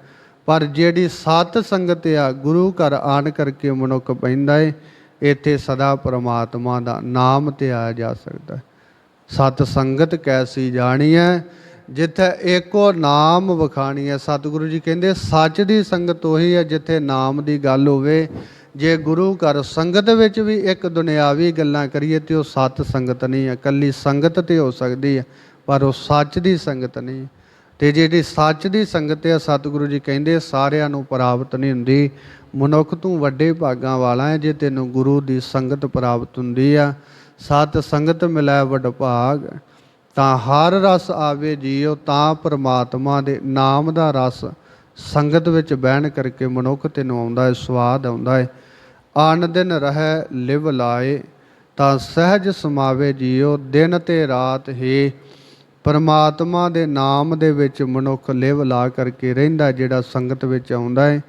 ਪਰ ਜਿਹੜੀ ਸਤ ਸੰਗਤ ਆ, ਗੁਰੂ ਘਰ ਆਣ ਕਰਕੇ ਮਨੁੱਖ ਪੈਂਦਾ ਏ, ਇੱਥੇ ਸਦਾ ਪ੍ਰਮਾਤਮਾ ਦਾ ਨਾਮ ਤੇ ਆਇਆ ਜਾ ਸਕਦਾ। ਸਤ ਸੰਗਤ ਕੈਸੀ ਜਾਣੀ ਹੈ ਜਿੱਥੇ ਏਕੋ ਨਾਮ ਵਖਾਣੀ ਹੈ ਸਤਿਗੁਰੂ ਜੀ ਕਹਿੰਦੇ, ਸੱਚ ਦੀ ਸੰਗਤ ਉਹੀ ਹੈ ਜਿੱਥੇ ਨਾਮ ਦੀ ਗੱਲ ਹੋਵੇ। ਜੇ ਗੁਰੂ ਘਰ ਸੰਗਤ ਵਿੱਚ ਵੀ ਇੱਕ ਦੁਨਿਆਵੀ ਗੱਲਾਂ ਕਰੀਏ ਤੇ ਉਹ ਸਤ ਸੰਗਤ ਨਹੀਂ ਹੈ ਕੱਲੀ ਸੰਗਤ ਤੇ ਹੋ ਸਕਦੀ ਹੈ ਪਰ ਉਹ ਸੱਚ ਦੀ ਸੰਗਤ ਨਹੀਂ। ਤੇ ਜਿਹੜੀ ਸੱਚ ਦੀ ਸੰਗਤ ਹੈ ਸਤਿਗੁਰੂ ਜੀ ਕਹਿੰਦੇ ਸਾਰਿਆਂ ਨੂੰ ਪ੍ਰਾਪਤ ਨਹੀਂ ਹੁੰਦੀ। ਮਨੁੱਖ ਤੂੰ ਵੱਡੇ ਭਾਗਾਂ ਵਾਲਾ ਹੈ, ਜੇ ਤੈਨੂੰ ਗੁਰੂ ਦੀ ਸੰਗਤ ਪ੍ਰਾਪਤ ਹੁੰਦੀ ਆ, ਸਤ ਸੰਗਤ ਮਿਲੈ ਵਡ ਭਾਗ ਤਾਂ ਹਰ ਰਸ ਆਵੇ ਜੀਉ, ਤਾਂ ਪ੍ਰਮਾਤਮਾ ਦੇ ਨਾਮ ਦਾ ਰਸ ਸੰਗਤ ਵਿੱਚ ਬਹਿਣ ਕਰਕੇ ਮਨੁੱਖ ਤੈਨੂੰ ਆਉਂਦਾ ਹੈ ਸਵਾਦ ਆਉਂਦਾ ਹੈ ਆਨ ਦਿਨ ਰਹਿ, ਲਿਵ ਲਾਏ, ਤਾਂ ਸਹਿਜ ਸਮਾਵੇ ਜੀਉ, ਦਿਨ ਤੇ ਰਾਤ ਹੀ ਪਰਮਾਤਮਾ ਦੇ ਨਾਮ ਦੇ ਵਿੱਚ ਮਨੁੱਖ ਲਿਵ ਲਾ ਕਰਕੇ ਰਹਿੰਦਾ ਜਿਹੜਾ ਸੰਗਤ ਵਿੱਚ ਆਉਂਦਾ ਹੈ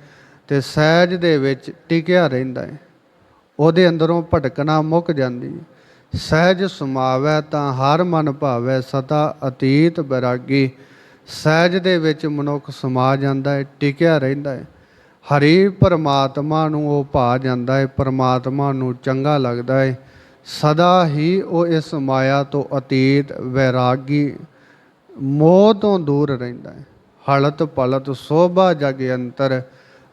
ਤੇ ਸਹਿਜ ਦੇ ਵਿੱਚ ਟਿਕਿਆ ਰਹਿੰਦਾ ਹੈ। ਉਹਦੇ ਅੰਦਰੋਂ ਭਟਕਣਾ ਮੁੱਕ ਜਾਂਦੀ ਹੈ। ਸਹਿਜ ਸਮਾਵੈ ਤਾਂ ਹਰ ਮਨ ਭਾਵੈ ਸਦਾ ਅਤੀਤ ਬੈਰਾਗੀ। ਸਹਿਜ ਦੇ ਵਿੱਚ ਮਨੁੱਖ ਸਮਾ ਜਾਂਦਾ ਹੈ, ਟਿਕਿਆ ਰਹਿੰਦਾ ਹੈ। ਹਰੀ ਪਰਮਾਤਮਾ ਨੂੰ ਉਹ ਭਾ ਜਾਂਦਾ ਹੈ, ਪਰਮਾਤਮਾ ਨੂੰ ਚੰਗਾ ਲੱਗਦਾ ਹੈ। ਸਦਾ ਹੀ ਉਹ ਇਸ ਮਾਇਆ ਤੋਂ ਅਤੀਤ, ਵੈਰਾਗੀ, ਮੋਹ ਤੋਂ ਦੂਰ ਰਹਿੰਦਾ ਹੈ। ਹਲਤ ਪਲਤ, ਸੋਭਾ ਜਗ ਅੰਤਰ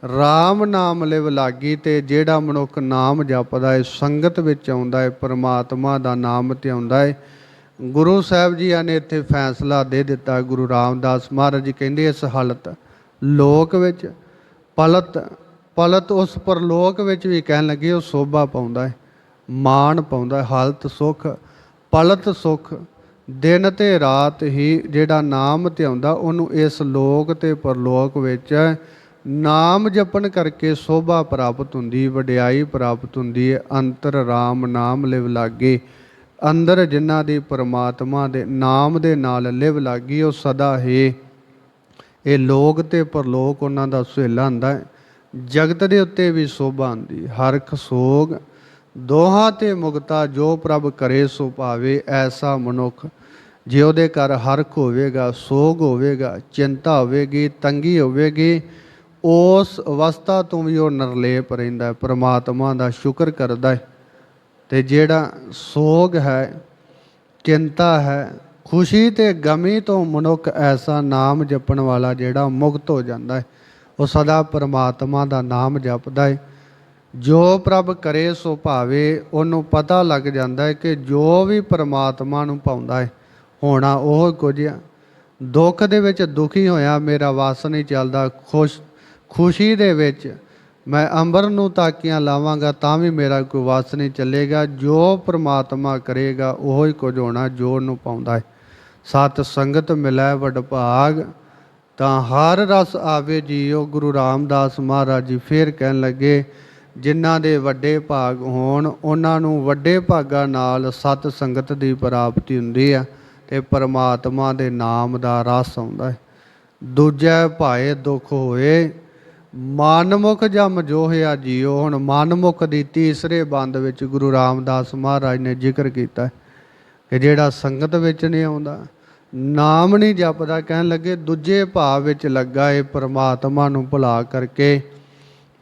RAM ਨਾਮ ਲਿਵ ਲਾਗੀ ਤੇ ਜਿਹੜਾ ਮਨੁੱਖ ਨਾਮ ਜਪਦਾ ਹੈ, ਸੰਗਤ ਵਿੱਚ ਆਉਂਦਾ ਹੈ, ਪਰਮਾਤਮਾ ਦਾ ਨਾਮ ਤੇ ਆਉਂਦਾ ਹੈ। ਗੁਰੂ ਸਾਹਿਬ ਜੀ ਨੇ ਇੱਥੇ ਫੈਸਲਾ ਦੇ ਦਿੱਤਾ, ਗੁਰੂ ਰਾਮਦਾਸ ਮਹਾਰਾਜ ਜੀ ਕਹਿੰਦੇ ਇਸ ਹਲਤ ਲੋਕ ਵਿੱਚ ਪਲਤ ਪਲਤ ਉਸ ਪਰਲੋਕ ਵਿੱਚ ਵੀ ਕਹਿਣ ਲੱਗੇ ਉਹ ਸੋਭਾ ਪਾਉਂਦਾ ਹੈ। ਮਾਣ ਪਾਉਂਦਾ ਹੈ ਹਾਲਤ ਸੁਖ, ਪਲਤ ਸੁਖ। ਦਿਨ ਤੇ ਰਾਤ ਹੀ ਜਿਹੜਾ ਨਾਮ ਤੇ ਆਉਂਦਾ ਉਹਨੂੰ ਇਸ ਲੋਕ ਤੇ ਪਰਲੋਕ ਵਿੱਚ ਨਾਮ ਜਪਣ ਕਰਕੇ ਸੋਭਾ ਪ੍ਰਾਪਤ ਹੁੰਦੀ, ਵਡਿਆਈ ਪ੍ਰਾਪਤ ਹੁੰਦੀ ਹੈ ਅੰਤਰ RAM ਨਾਮ ਲਿਵ ਲਾਗੇ। ਅੰਦਰ ਜਿਨ੍ਹਾਂ ਦੀ ਪਰਮਾਤਮਾ ਦੇ ਨਾਮ ਦੇ ਨਾਲ ਲਿਵ ਲਾਗੀ, ਉਹ ਸਦਾ ਹੀ ਇਹ ਲੋਕ ਤੇ ਪਰਲੋਕ ਉਹਨਾਂ ਦਾ ਸੁਹੇਲਾ ਹੁੰਦਾ ਹੈ। ਜਗਤ ਦੇ ਉੱਤੇ ਵੀ ਸੋਭਾ ਹੁੰਦੀ ਹਰਖ ਸੋਗ ਦੋਹਾਂ ਤੇ ਮੁਕਤਾ ਜੋ ਪ੍ਰਭ ਕਰੇ ਸੋ ਭਾਵੇ, ਐਸਾ ਮਨੁੱਖ ਜੇ ਉਹਦੇ ਘਰ ਹਰਖ ਹੋਵੇਗਾ, ਸੋਗ ਹੋਵੇਗਾ, ਚਿੰਤਾ ਹੋਵੇਗੀ, ਤੰਗੀ ਹੋਵੇਗੀ, ਉਸ ਅਵਸਥਾ ਤੋਂ ਵੀ ਉਹ ਨਿਰਲੇਪ ਰਹਿੰਦਾ ਹੈ, ਪ੍ਰਮਾਤਮਾ ਦਾ ਸ਼ੁਕਰ ਕਰਦਾ ਹੈ। ਤੇ ਜਿਹੜਾ ਸੋਗ ਹੈ, ਚਿੰਤਾ ਹੈ, ਖੁਸ਼ੀ ਤੇ ਗਮੀ ਤੋਂ ਮਨੁੱਖ ਐਸਾ ਨਾਮ ਜਪਣ ਵਾਲਾ ਜਿਹੜਾ ਮੁਕਤ ਹੋ ਜਾਂਦਾ ਹੈ, ਉਹ ਸਦਾ ਪ੍ਰਮਾਤਮਾ ਦਾ ਨਾਮ ਜਪਦਾ ਹੈ। ਜੋ ਪ੍ਰਭ ਕਰੇ ਸੋ ਭਾਵੇ, ਉਹਨੂੰ ਪਤਾ ਲੱਗ ਜਾਂਦਾ ਹੈ ਕਿ ਜੋ ਵੀ ਪ੍ਰਮਾਤਮਾ ਨੂੰ ਪਾਉਂਦਾ ਹੈ, ਹੋਣਾ ਉਹ ਕੁਝ ਆ। ਦੁੱਖ ਦੇ ਵਿੱਚ ਦੁਖੀ ਹੋਇਆ, ਮੇਰਾ ਵਾਸ ਨਹੀਂ ਚੱਲਦਾ। ਖੁਸ਼, ਖੁਸ਼ੀ ਦੇ ਵਿੱਚ ਮੈਂ ਅੰਬਰ ਨੂੰ ਤਾਕੀਆਂ ਲਾਵਾਂਗਾ, ਤਾਂ ਵੀ ਮੇਰਾ ਕੋਈ ਵਾਸ ਨਹੀਂ ਚੱਲੇਗਾ। ਜੋ ਪ੍ਰਮਾਤਮਾ ਕਰੇਗਾ, ਉਹ ਹੀ ਕੁਝ ਹੋਣਾ ਜੋ ਨੂੰ ਪਾਉਂਦਾ ਹੈ। ਸਤ ਸੰਗਤ ਮਿਲੈ ਵਡਭਾਗ ਤਾਂ ਹਰ ਰਸ ਆਵੇ ਜੀਓ। ਗੁਰੂ ਰਾਮਦਾਸ ਮਹਾਰਾਜ ਜੀ ਫੇਰ ਕਹਿਣ ਲੱਗੇ ਜਿਨ੍ਹਾਂ ਦੇ ਵੱਡੇ ਭਾਗ ਹੋਣ, ਉਹਨਾਂ ਨੂੰ ਵੱਡੇ ਭਾਗਾਂ ਨਾਲ ਸਤ ਸੰਗਤ ਦੀ ਪ੍ਰਾਪਤੀ ਹੁੰਦੀ ਆ ਤੇ ਪਰਮਾਤਮਾ ਦੇ ਨਾਮ ਦਾ ਰਸ ਆਉਂਦਾ ਹੈ। ਦੂਜਾ ਭਾਏ ਦੁੱਖ ਹੋਏ, ਮਨਮੁਖ ਜਮ ਜੋਹਿਆ ਜੀਓ ਹੁਣ, ਮਨਮੁਖ ਦੀ ਤੀਸਰੇ ਬੰਦ ਵਿੱਚ ਗੁਰੂ ਰਾਮਦਾਸ ਮਹਾਰਾਜ ਨੇ ਜ਼ਿਕਰ ਕੀਤਾ ਕਿ ਜਿਹੜਾ ਸੰਗਤ ਵਿੱਚ ਨਹੀਂ ਆਉਂਦਾ, ਨਾਮ ਨਹੀਂ ਜਪਦਾ, ਕਹਿਣ ਲੱਗੇ ਦੂਜੇ ਭਾਵ ਵਿੱਚ ਲੱਗਾ ਏ ਪ੍ਰਮਾਤਮਾ ਨੂੰ ਭੁਲਾ ਕਰਕੇ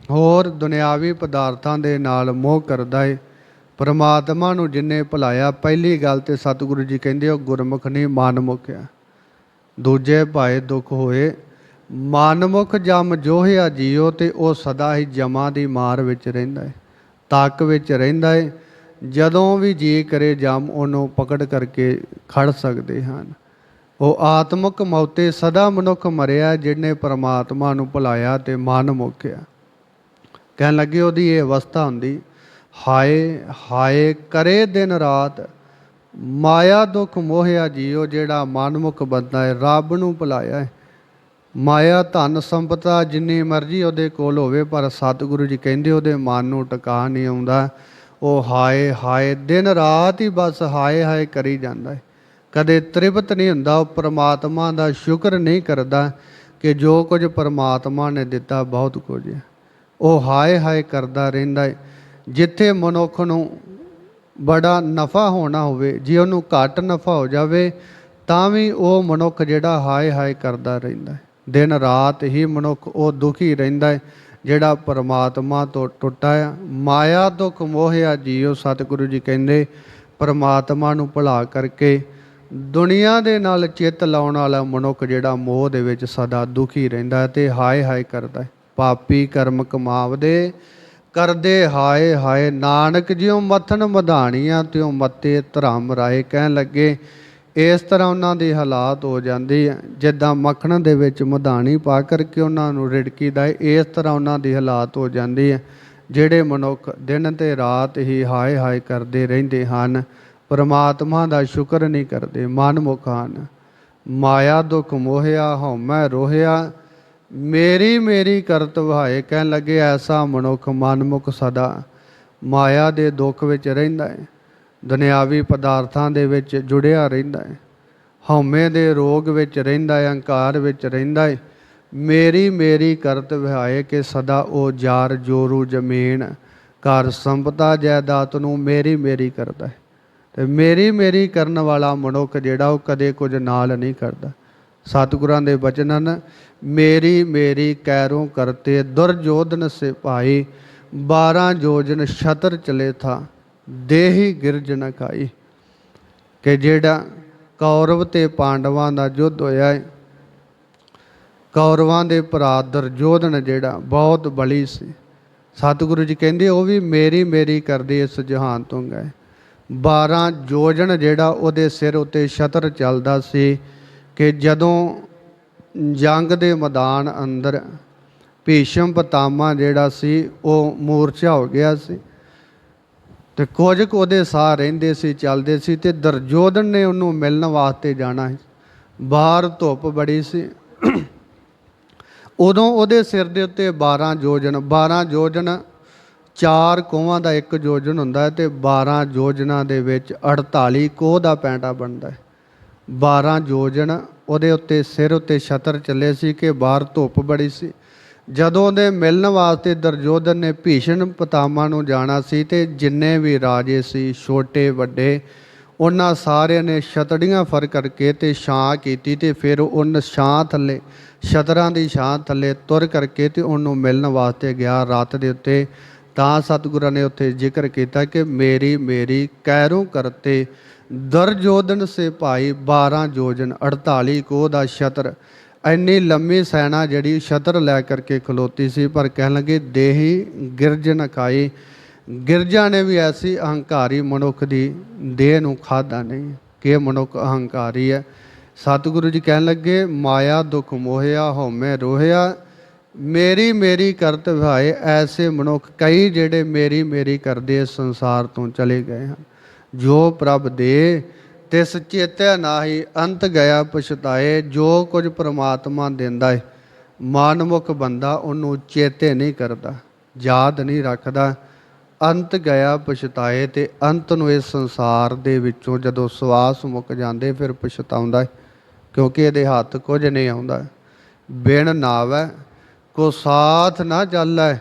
ਹੋਰ ਦੁਨਿਆਵੀ ਪਦਾਰਥਾਂ ਦੇ ਨਾਲ ਮੋਹ ਕਰਦਾ ਏ। ਪਰਮਾਤਮਾ ਨੂੰ ਜਿਨੇ ਭੁਲਾਇਆ, ਪਹਿਲੀ ਗੱਲ ਤੇ ਸਤਿਗੁਰੂ ਜੀ ਕਹਿੰਦੇ ਉਹ ਗੁਰਮੁਖ ਨਹੀਂ ਮਨਮੁਖ ਆ ਦੂਜੇ ਭਾਏ ਦੁੱਖ ਹੋਏ ਮਨਮੁਖ ਜਮ ਜੋਹਿਆ ਜੀਓ ਤੇ ਉਹ ਸਦਾ ਹੀ ਜਮਾਂ ਦੀ ਮਾਰ ਵਿੱਚ ਰਹਿੰਦਾ ਹੈ ਤੱਕ ਵਿੱਚ ਰਹਿੰਦਾ ਹੈ ਜਦੋਂ ਵੀ ਜੀ ਕਰੇ ਜਮ ਉਹਨੂੰ ਪਕੜ ਕਰਕੇ ਖੜ ਸਕਦੇ ਹਨ। ਉਹ ਆਤਮਿਕ ਮੌਤੇ ਸਦਾ ਮਨੁੱਖ ਮਰਿਆ ਜਿਹਨੇ ਪਰਮਾਤਮਾ ਨੂੰ ਭੁਲਾਇਆ ਤੇ ਮਨ ਮੁੱਕਿਆ। ਕਹਿਣ ਲੱਗੇ ਉਹਦੀ ਇਹ ਅਵਸਥਾ ਹੁੰਦੀ, ਹਾਏ ਹਾਏ ਕਰੇ ਦਿਨ ਰਾਤ, ਮਾਇਆ ਦੁੱਖ ਮੋਹਿਆ ਜੀਓ ਜਿਹੜਾ ਮਨਮੁਖ ਬੰਦਾ ਹੈ, ਰੱਬ ਨੂੰ ਭੁਲਾਇਆ ਹੈ। ਮਾਇਆ ਧਨ ਸੰਪਤਾ ਜਿੰਨੀ ਮਰਜ਼ੀ ਉਹਦੇ ਕੋਲ ਹੋਵੇ, ਪਰ ਸਤਿਗੁਰੂ ਜੀ ਕਹਿੰਦੇ ਉਹਦੇ ਮਨ ਨੂੰ ਟਿਕਾ ਨਹੀਂ ਆਉਂਦਾ। ਉਹ ਹਾਏ ਹਾਏ, ਦਿਨ ਰਾਤ ਹੀ ਬਸ ਹਾਏ ਹਾਏ ਕਰੀ ਜਾਂਦਾ ਹੈ। ਕਦੇ ਤ੍ਰਿਪਤ ਨਹੀਂ ਹੁੰਦਾ, ਉਹ ਪ੍ਰਮਾਤਮਾ ਦਾ ਸ਼ੁਕਰ ਨਹੀਂ ਕਰਦਾ ਕਿ ਜੋ ਕੁਝ ਪ੍ਰਮਾਤਮਾ ਨੇ ਦਿੱਤਾ, ਬਹੁਤ ਕੁਝ ਹੈ। ਉਹ ਹਾਏ ਹਾਏ ਕਰਦਾ ਰਹਿੰਦਾ ਹੈ ਜਿੱਥੇ ਮਨੁੱਖ ਨੂੰ ਬੜਾ ਨਫਾ ਹੋਣਾ ਹੋਵੇ, ਜੇ ਉਹਨੂੰ ਘੱਟ ਨਫਾ ਹੋ ਜਾਵੇ, ਤਾਂ ਵੀ ਉਹ ਮਨੁੱਖ ਜਿਹੜਾ ਹਾਏ ਹਾਏ ਕਰਦਾ ਰਹਿੰਦਾ ਹੈ ਦਿਨ ਰਾਤ ਹੀ ਮਨੁੱਖ ਉਹ ਦੁਖੀ ਰਹਿੰਦਾ ਹੈ ਜਿਹੜਾ ਪਰਮਾਤਮਾ ਤੋਂ ਟੁੱਟਾ ਹੈ ਮਾਇਆ ਦੁੱਖ ਮੋਹਿਆ ਜੀਓ ਸਤਿਗੁਰੂ ਜੀ ਕਹਿੰਦੇ, ਪਰਮਾਤਮਾ ਨੂੰ ਭੁਲਾ ਕਰਕੇ ਦੁਨੀਆ ਦੇ ਨਾਲ ਚਿੱਤ ਲਾਉਣ ਵਾਲਾ ਮਨੁੱਖ ਜਿਹੜਾ ਮੋਹ ਦੇ ਵਿੱਚ ਸਦਾ ਦੁਖੀ ਰਹਿੰਦਾ ਹੈ ਤੇ ਹਾਏ ਹਾਏ ਕਰਦਾ ਹੈ ਪਾਪੀ ਕਰਮ ਕਮਾਵਦੇ, ਕਰਦੇ ਹਾਏ ਹਾਏ, ਨਾਨਕ ਜਿਉ ਮਥਨ ਮਧਾਣੀਆਂ, ਤਿਉ ਮੱਤੇ ਧਰਮ ਰਾਏ ਕਹਿਣ ਲੱਗੇ। ਇਸ ਤਰ੍ਹਾਂ ਉਹਨਾਂ ਦੀ ਹਾਲਾਤ ਹੋ ਜਾਂਦੀ ਹੈ ਜਿੱਦਾਂ ਮੱਖਣ ਦੇ ਵਿੱਚ ਮਧਾਣੀ ਪਾ ਕਰਕੇ ਉਹਨਾਂ ਨੂੰ ਰਿੜਕੀਦਾ ਹੈ ਇਸ ਤਰ੍ਹਾਂ ਉਹਨਾਂ ਦੀ ਹਾਲਾਤ ਹੋ ਜਾਂਦੀ ਹੈ ਜਿਹੜੇ ਮਨੁੱਖ ਦਿਨ ਤੇ ਰਾਤ ਹੀ ਹਾਏ ਹਾਏ ਕਰਦੇ ਰਹਿੰਦੇ ਹਨ। ਪਰਮਾਤਮਾ ਦਾ ਸ਼ੁਕਰ ਨਹੀਂ ਕਰਦੇ, ਮਨਮੁਖ ਹਨ। ਮਾਇਆ ਦੁਖ ਮੋਹਿਆ, ਹਉਮੈ ਰੋਹਿਆ ਮੇਰੀ ਮੇਰੀ ਕਰਤ ਵਹਾਏ ਕਹਿਣ ਲੱਗੇ, ਐਸਾ ਮਨੁੱਖ ਮਨਮੁਖ ਸਦਾ ਮਾਇਆ ਦੇ ਦੁੱਖ ਵਿੱਚ ਰਹਿੰਦਾ ਹੈ ਦੁਨਿਆਵੀ ਪਦਾਰਥਾਂ ਦੇ ਵਿੱਚ ਜੁੜਿਆ ਰਹਿੰਦਾ ਹੈ ਹਉਮੈ ਦੇ ਰੋਗ ਵਿੱਚ ਰਹਿੰਦਾ ਹੈ ਹੰਕਾਰ ਵਿੱਚ ਰਹਿੰਦਾ ਹੈ ਮੇਰੀ ਮੇਰੀ ਕਰਤ ਵਿਹਾਏ ਕਿ ਸਦਾ ਉਹ ਜਾਰ, ਜੋਰੂ, ਜ਼ਮੀਨ, ਘਰ, ਸੰਪਤਾ, ਜਾਇਦਾਦ ਨੂੰ ਮੇਰੀ ਮੇਰੀ ਕਰਦਾ ਹੈ ਤੇ ਮੇਰੀ ਮੇਰੀ ਕਰਨ ਵਾਲਾ ਮਨੁੱਖ ਜਿਹੜਾ ਉਹ ਕਦੇ ਕੁਝ ਨਾਲ ਨਹੀਂ ਕਰਦਾ। ਸਤਿਗੁਰਾਂ ਦੇ ਬਚਨ ਹਨ ਮੇਰੀ ਮੇਰੀ ਕੈਰੋਂ ਕਰਤੇ ਦੁਰਜੋਧਨ ਸਿਪਾਈ 12 ਜੋਜਨ ਛਤਰ ਚਲੇ ਥਾ, ਦੇਹੀ ਗਿਰਜਨ ਖਾਈ। ਕਿ ਜਿਹੜਾ ਕੌਰਵ ਤੇ ਪਾਂਡਵਾਂ ਦਾ ਯੁੱਧ ਹੋਇਆ ਹੈ ਕੌਰਵਾਂ ਦੇ ਭਰਾ ਦੁਰਜੋਧਨ ਜਿਹੜਾ ਬਹੁਤ ਬਲੀ ਸੀ। ਸਤਿਗੁਰੂ ਜੀ ਕਹਿੰਦੇ, ਉਹ ਵੀ ਮੇਰੀ ਮੇਰੀ ਕਰਦੇ ਇਸ ਜਹਾਨ ਤੋਂ ਗਏ। 12 ਜੋਜਨ ਜਿਹੜਾ ਉਹਦੇ ਸਿਰ ਉੱਤੇ ਛਤਰ ਚੱਲਦਾ ਸੀ ਕਿ ਜਦੋਂ ਜੰਗ ਦੇ ਮੈਦਾਨ ਅੰਦਰ ਭੀਸ਼ਮ ਪਤਾਮਾ ਜਿਹੜਾ ਸੀ, ਉਹ ਮੂਰਛਾ ਹੋ ਗਿਆ ਸੀ ਤੇ ਕੁਝ ਕੁ ਉਹਦੇ ਸਾਹ ਰਹਿੰਦੇ ਸੀ, ਚੱਲਦੇ ਸੀ ਤੇ ਦਰਜੋਧਨ ਨੇ ਉਹਨੂੰ ਮਿਲਣ ਵਾਸਤੇ ਜਾਣਾ ਸੀ। ਬਾਹਰ ਧੁੱਪ ਬੜੀ ਸੀ। ਉਦੋਂ ਉਹਦੇ ਸਿਰ ਦੇ ਉੱਤੇ 12 ਯੋਜਨ 12 ਯੋਜਨ, ਚਾਰ ਕੋਹਾਂ ਦਾ ਇੱਕ ਯੋਜਨ ਹੁੰਦਾ ਹੈ ਤੇ 12 ਯੋਜਨਾਂ ਦੇ ਵਿੱਚ 48 ਕੋਹ ਦਾ ਪੈਂਟਾ ਬਣਦਾ ਹੈ। 12 ਯੋਜਨ ਉਹਦੇ ਉੱਤੇ ਸਿਰ ਉੱਤੇ ਛਤਰ ਚੱਲੇ ਸੀ ਕਿ ਬਾਹਰ ਧੁੱਪ ਬੜੀ ਸੀ। ਜਦੋਂ ਦੇ ਮਿਲਣ ਵਾਸਤੇ ਦਰਜੋਧਨ ਨੇ ਭੀਸ਼ਣ ਪਤਾਮਾ ਨੂੰ ਜਾਣਾ ਸੀ ਤੇ ਜਿੰਨੇ ਵੀ ਰਾਜੇ ਸੀ, ਛੋਟੇ, ਵੱਡੇ, ਉਹਨਾਂ ਸਾਰਿਆਂ ਨੇ ਛਤੜੀਆਂ ਫਰ ਕਰਕੇ ਤੇ ਛਾਂ ਕੀਤੀ ਤੇ ਫਿਰ ਉਹਨ ਛਾਂ ਥੱਲੇ, ਛਤਰਾਂ ਦੀ ਛਾਂ ਥੱਲੇ ਤੁਰ ਕਰਕੇ ਤੇ ਉਹਨੂੰ ਮਿਲਣ ਵਾਸਤੇ ਗਿਆ ਰਾਤ ਦੇ ਉੱਤੇ। ਤਾਂ ਸਤਿਗੁਰਾਂ ਨੇ ਉੱਥੇ ਜ਼ਿਕਰ ਕੀਤਾ ਕਿ ਮੇਰੀ ਮੇਰੀ ਕੈਰੋਂ ਕਰਤੇ ਦਰਜੋਦਨ ਸੇ ਭਾਈ 12 ਜੋਜਨ 48 ਕੋਹ ਦਾ ਛਤਰ। ਇੰਨੀ ਲੰਮੀ ਸੈਨਾ ਜਿਹੜੀ ਛਤਰ ਲੈ ਕਰਕੇ ਖਲੋਤੀ ਸੀ, ਪਰ ਕਹਿਣ ਲੱਗੇ, ਦੇਹੀ ਗਿਰਜ ਨ ਖਾਈ। ਗਿਰਜਾ ਨੇ ਵੀ ਐਸੀ ਅਹੰਕਾਰੀ ਮਨੁੱਖ ਦੀ ਦੇਹ ਨੂੰ ਖਾਦਾ ਨਹੀਂ। ਕਿ ਮਨੁੱਖ ਅਹੰਕਾਰੀ ਹੈ ਸਤਿਗੁਰੂ ਜੀ ਕਹਿਣ ਲੱਗੇ, ਮਾਇਆ ਦੁਖ ਮੋਹਿਆ, ਹਉਮੈ ਰੋਹਿਆ। ਮੇਰੀ ਮੇਰੀ ਕਰਤ ਭਾਏ ਐਸੇ ਮਨੁੱਖ ਕਈ ਜਿਹੜੇ ਮੇਰੀ ਮੇਰੀ ਕਰਦੇ ਸੰਸਾਰ ਤੋਂ ਚਲੇ ਗਏ ਹਨ। ਜੋ ਪ੍ਰਭ ਦੇ, ਤਿਸ ਚੇਤਿਆ ਨਾਹੀ ਅੰਤ ਗਿਆ ਪਛਤਾਏ, ਜੋ ਕੁਝ ਪ੍ਰਮਾਤਮਾ ਦਿੰਦਾ ਹੈ ਮਾਨਮੁਖ ਬੰਦਾ ਉਹਨੂੰ ਚੇਤੇ ਨਹੀਂ ਕਰਦਾ, ਯਾਦ ਨਹੀਂ ਰੱਖਦਾ। ਅੰਤ ਗਿਆ ਪਛਤਾਏ ਤੇ ਅੰਤ ਨੂੰ ਇਸ ਸੰਸਾਰ ਦੇ ਵਿੱਚੋਂ ਜਦੋਂ ਸਵਾਸ ਮੁੱਕ ਜਾਂਦੇ ਫਿਰ ਪਛਤਾਉਂਦਾ ਹੈ ਕਿਉਂਕਿ ਇਹਦੇ ਹੱਥ ਕੁਝ ਨਹੀਂ ਆਉਂਦਾ। ਬਿਨ ਨਾਵੈ, ਕੋ ਸਾਥ ਨਾ ਚੱਲੈ।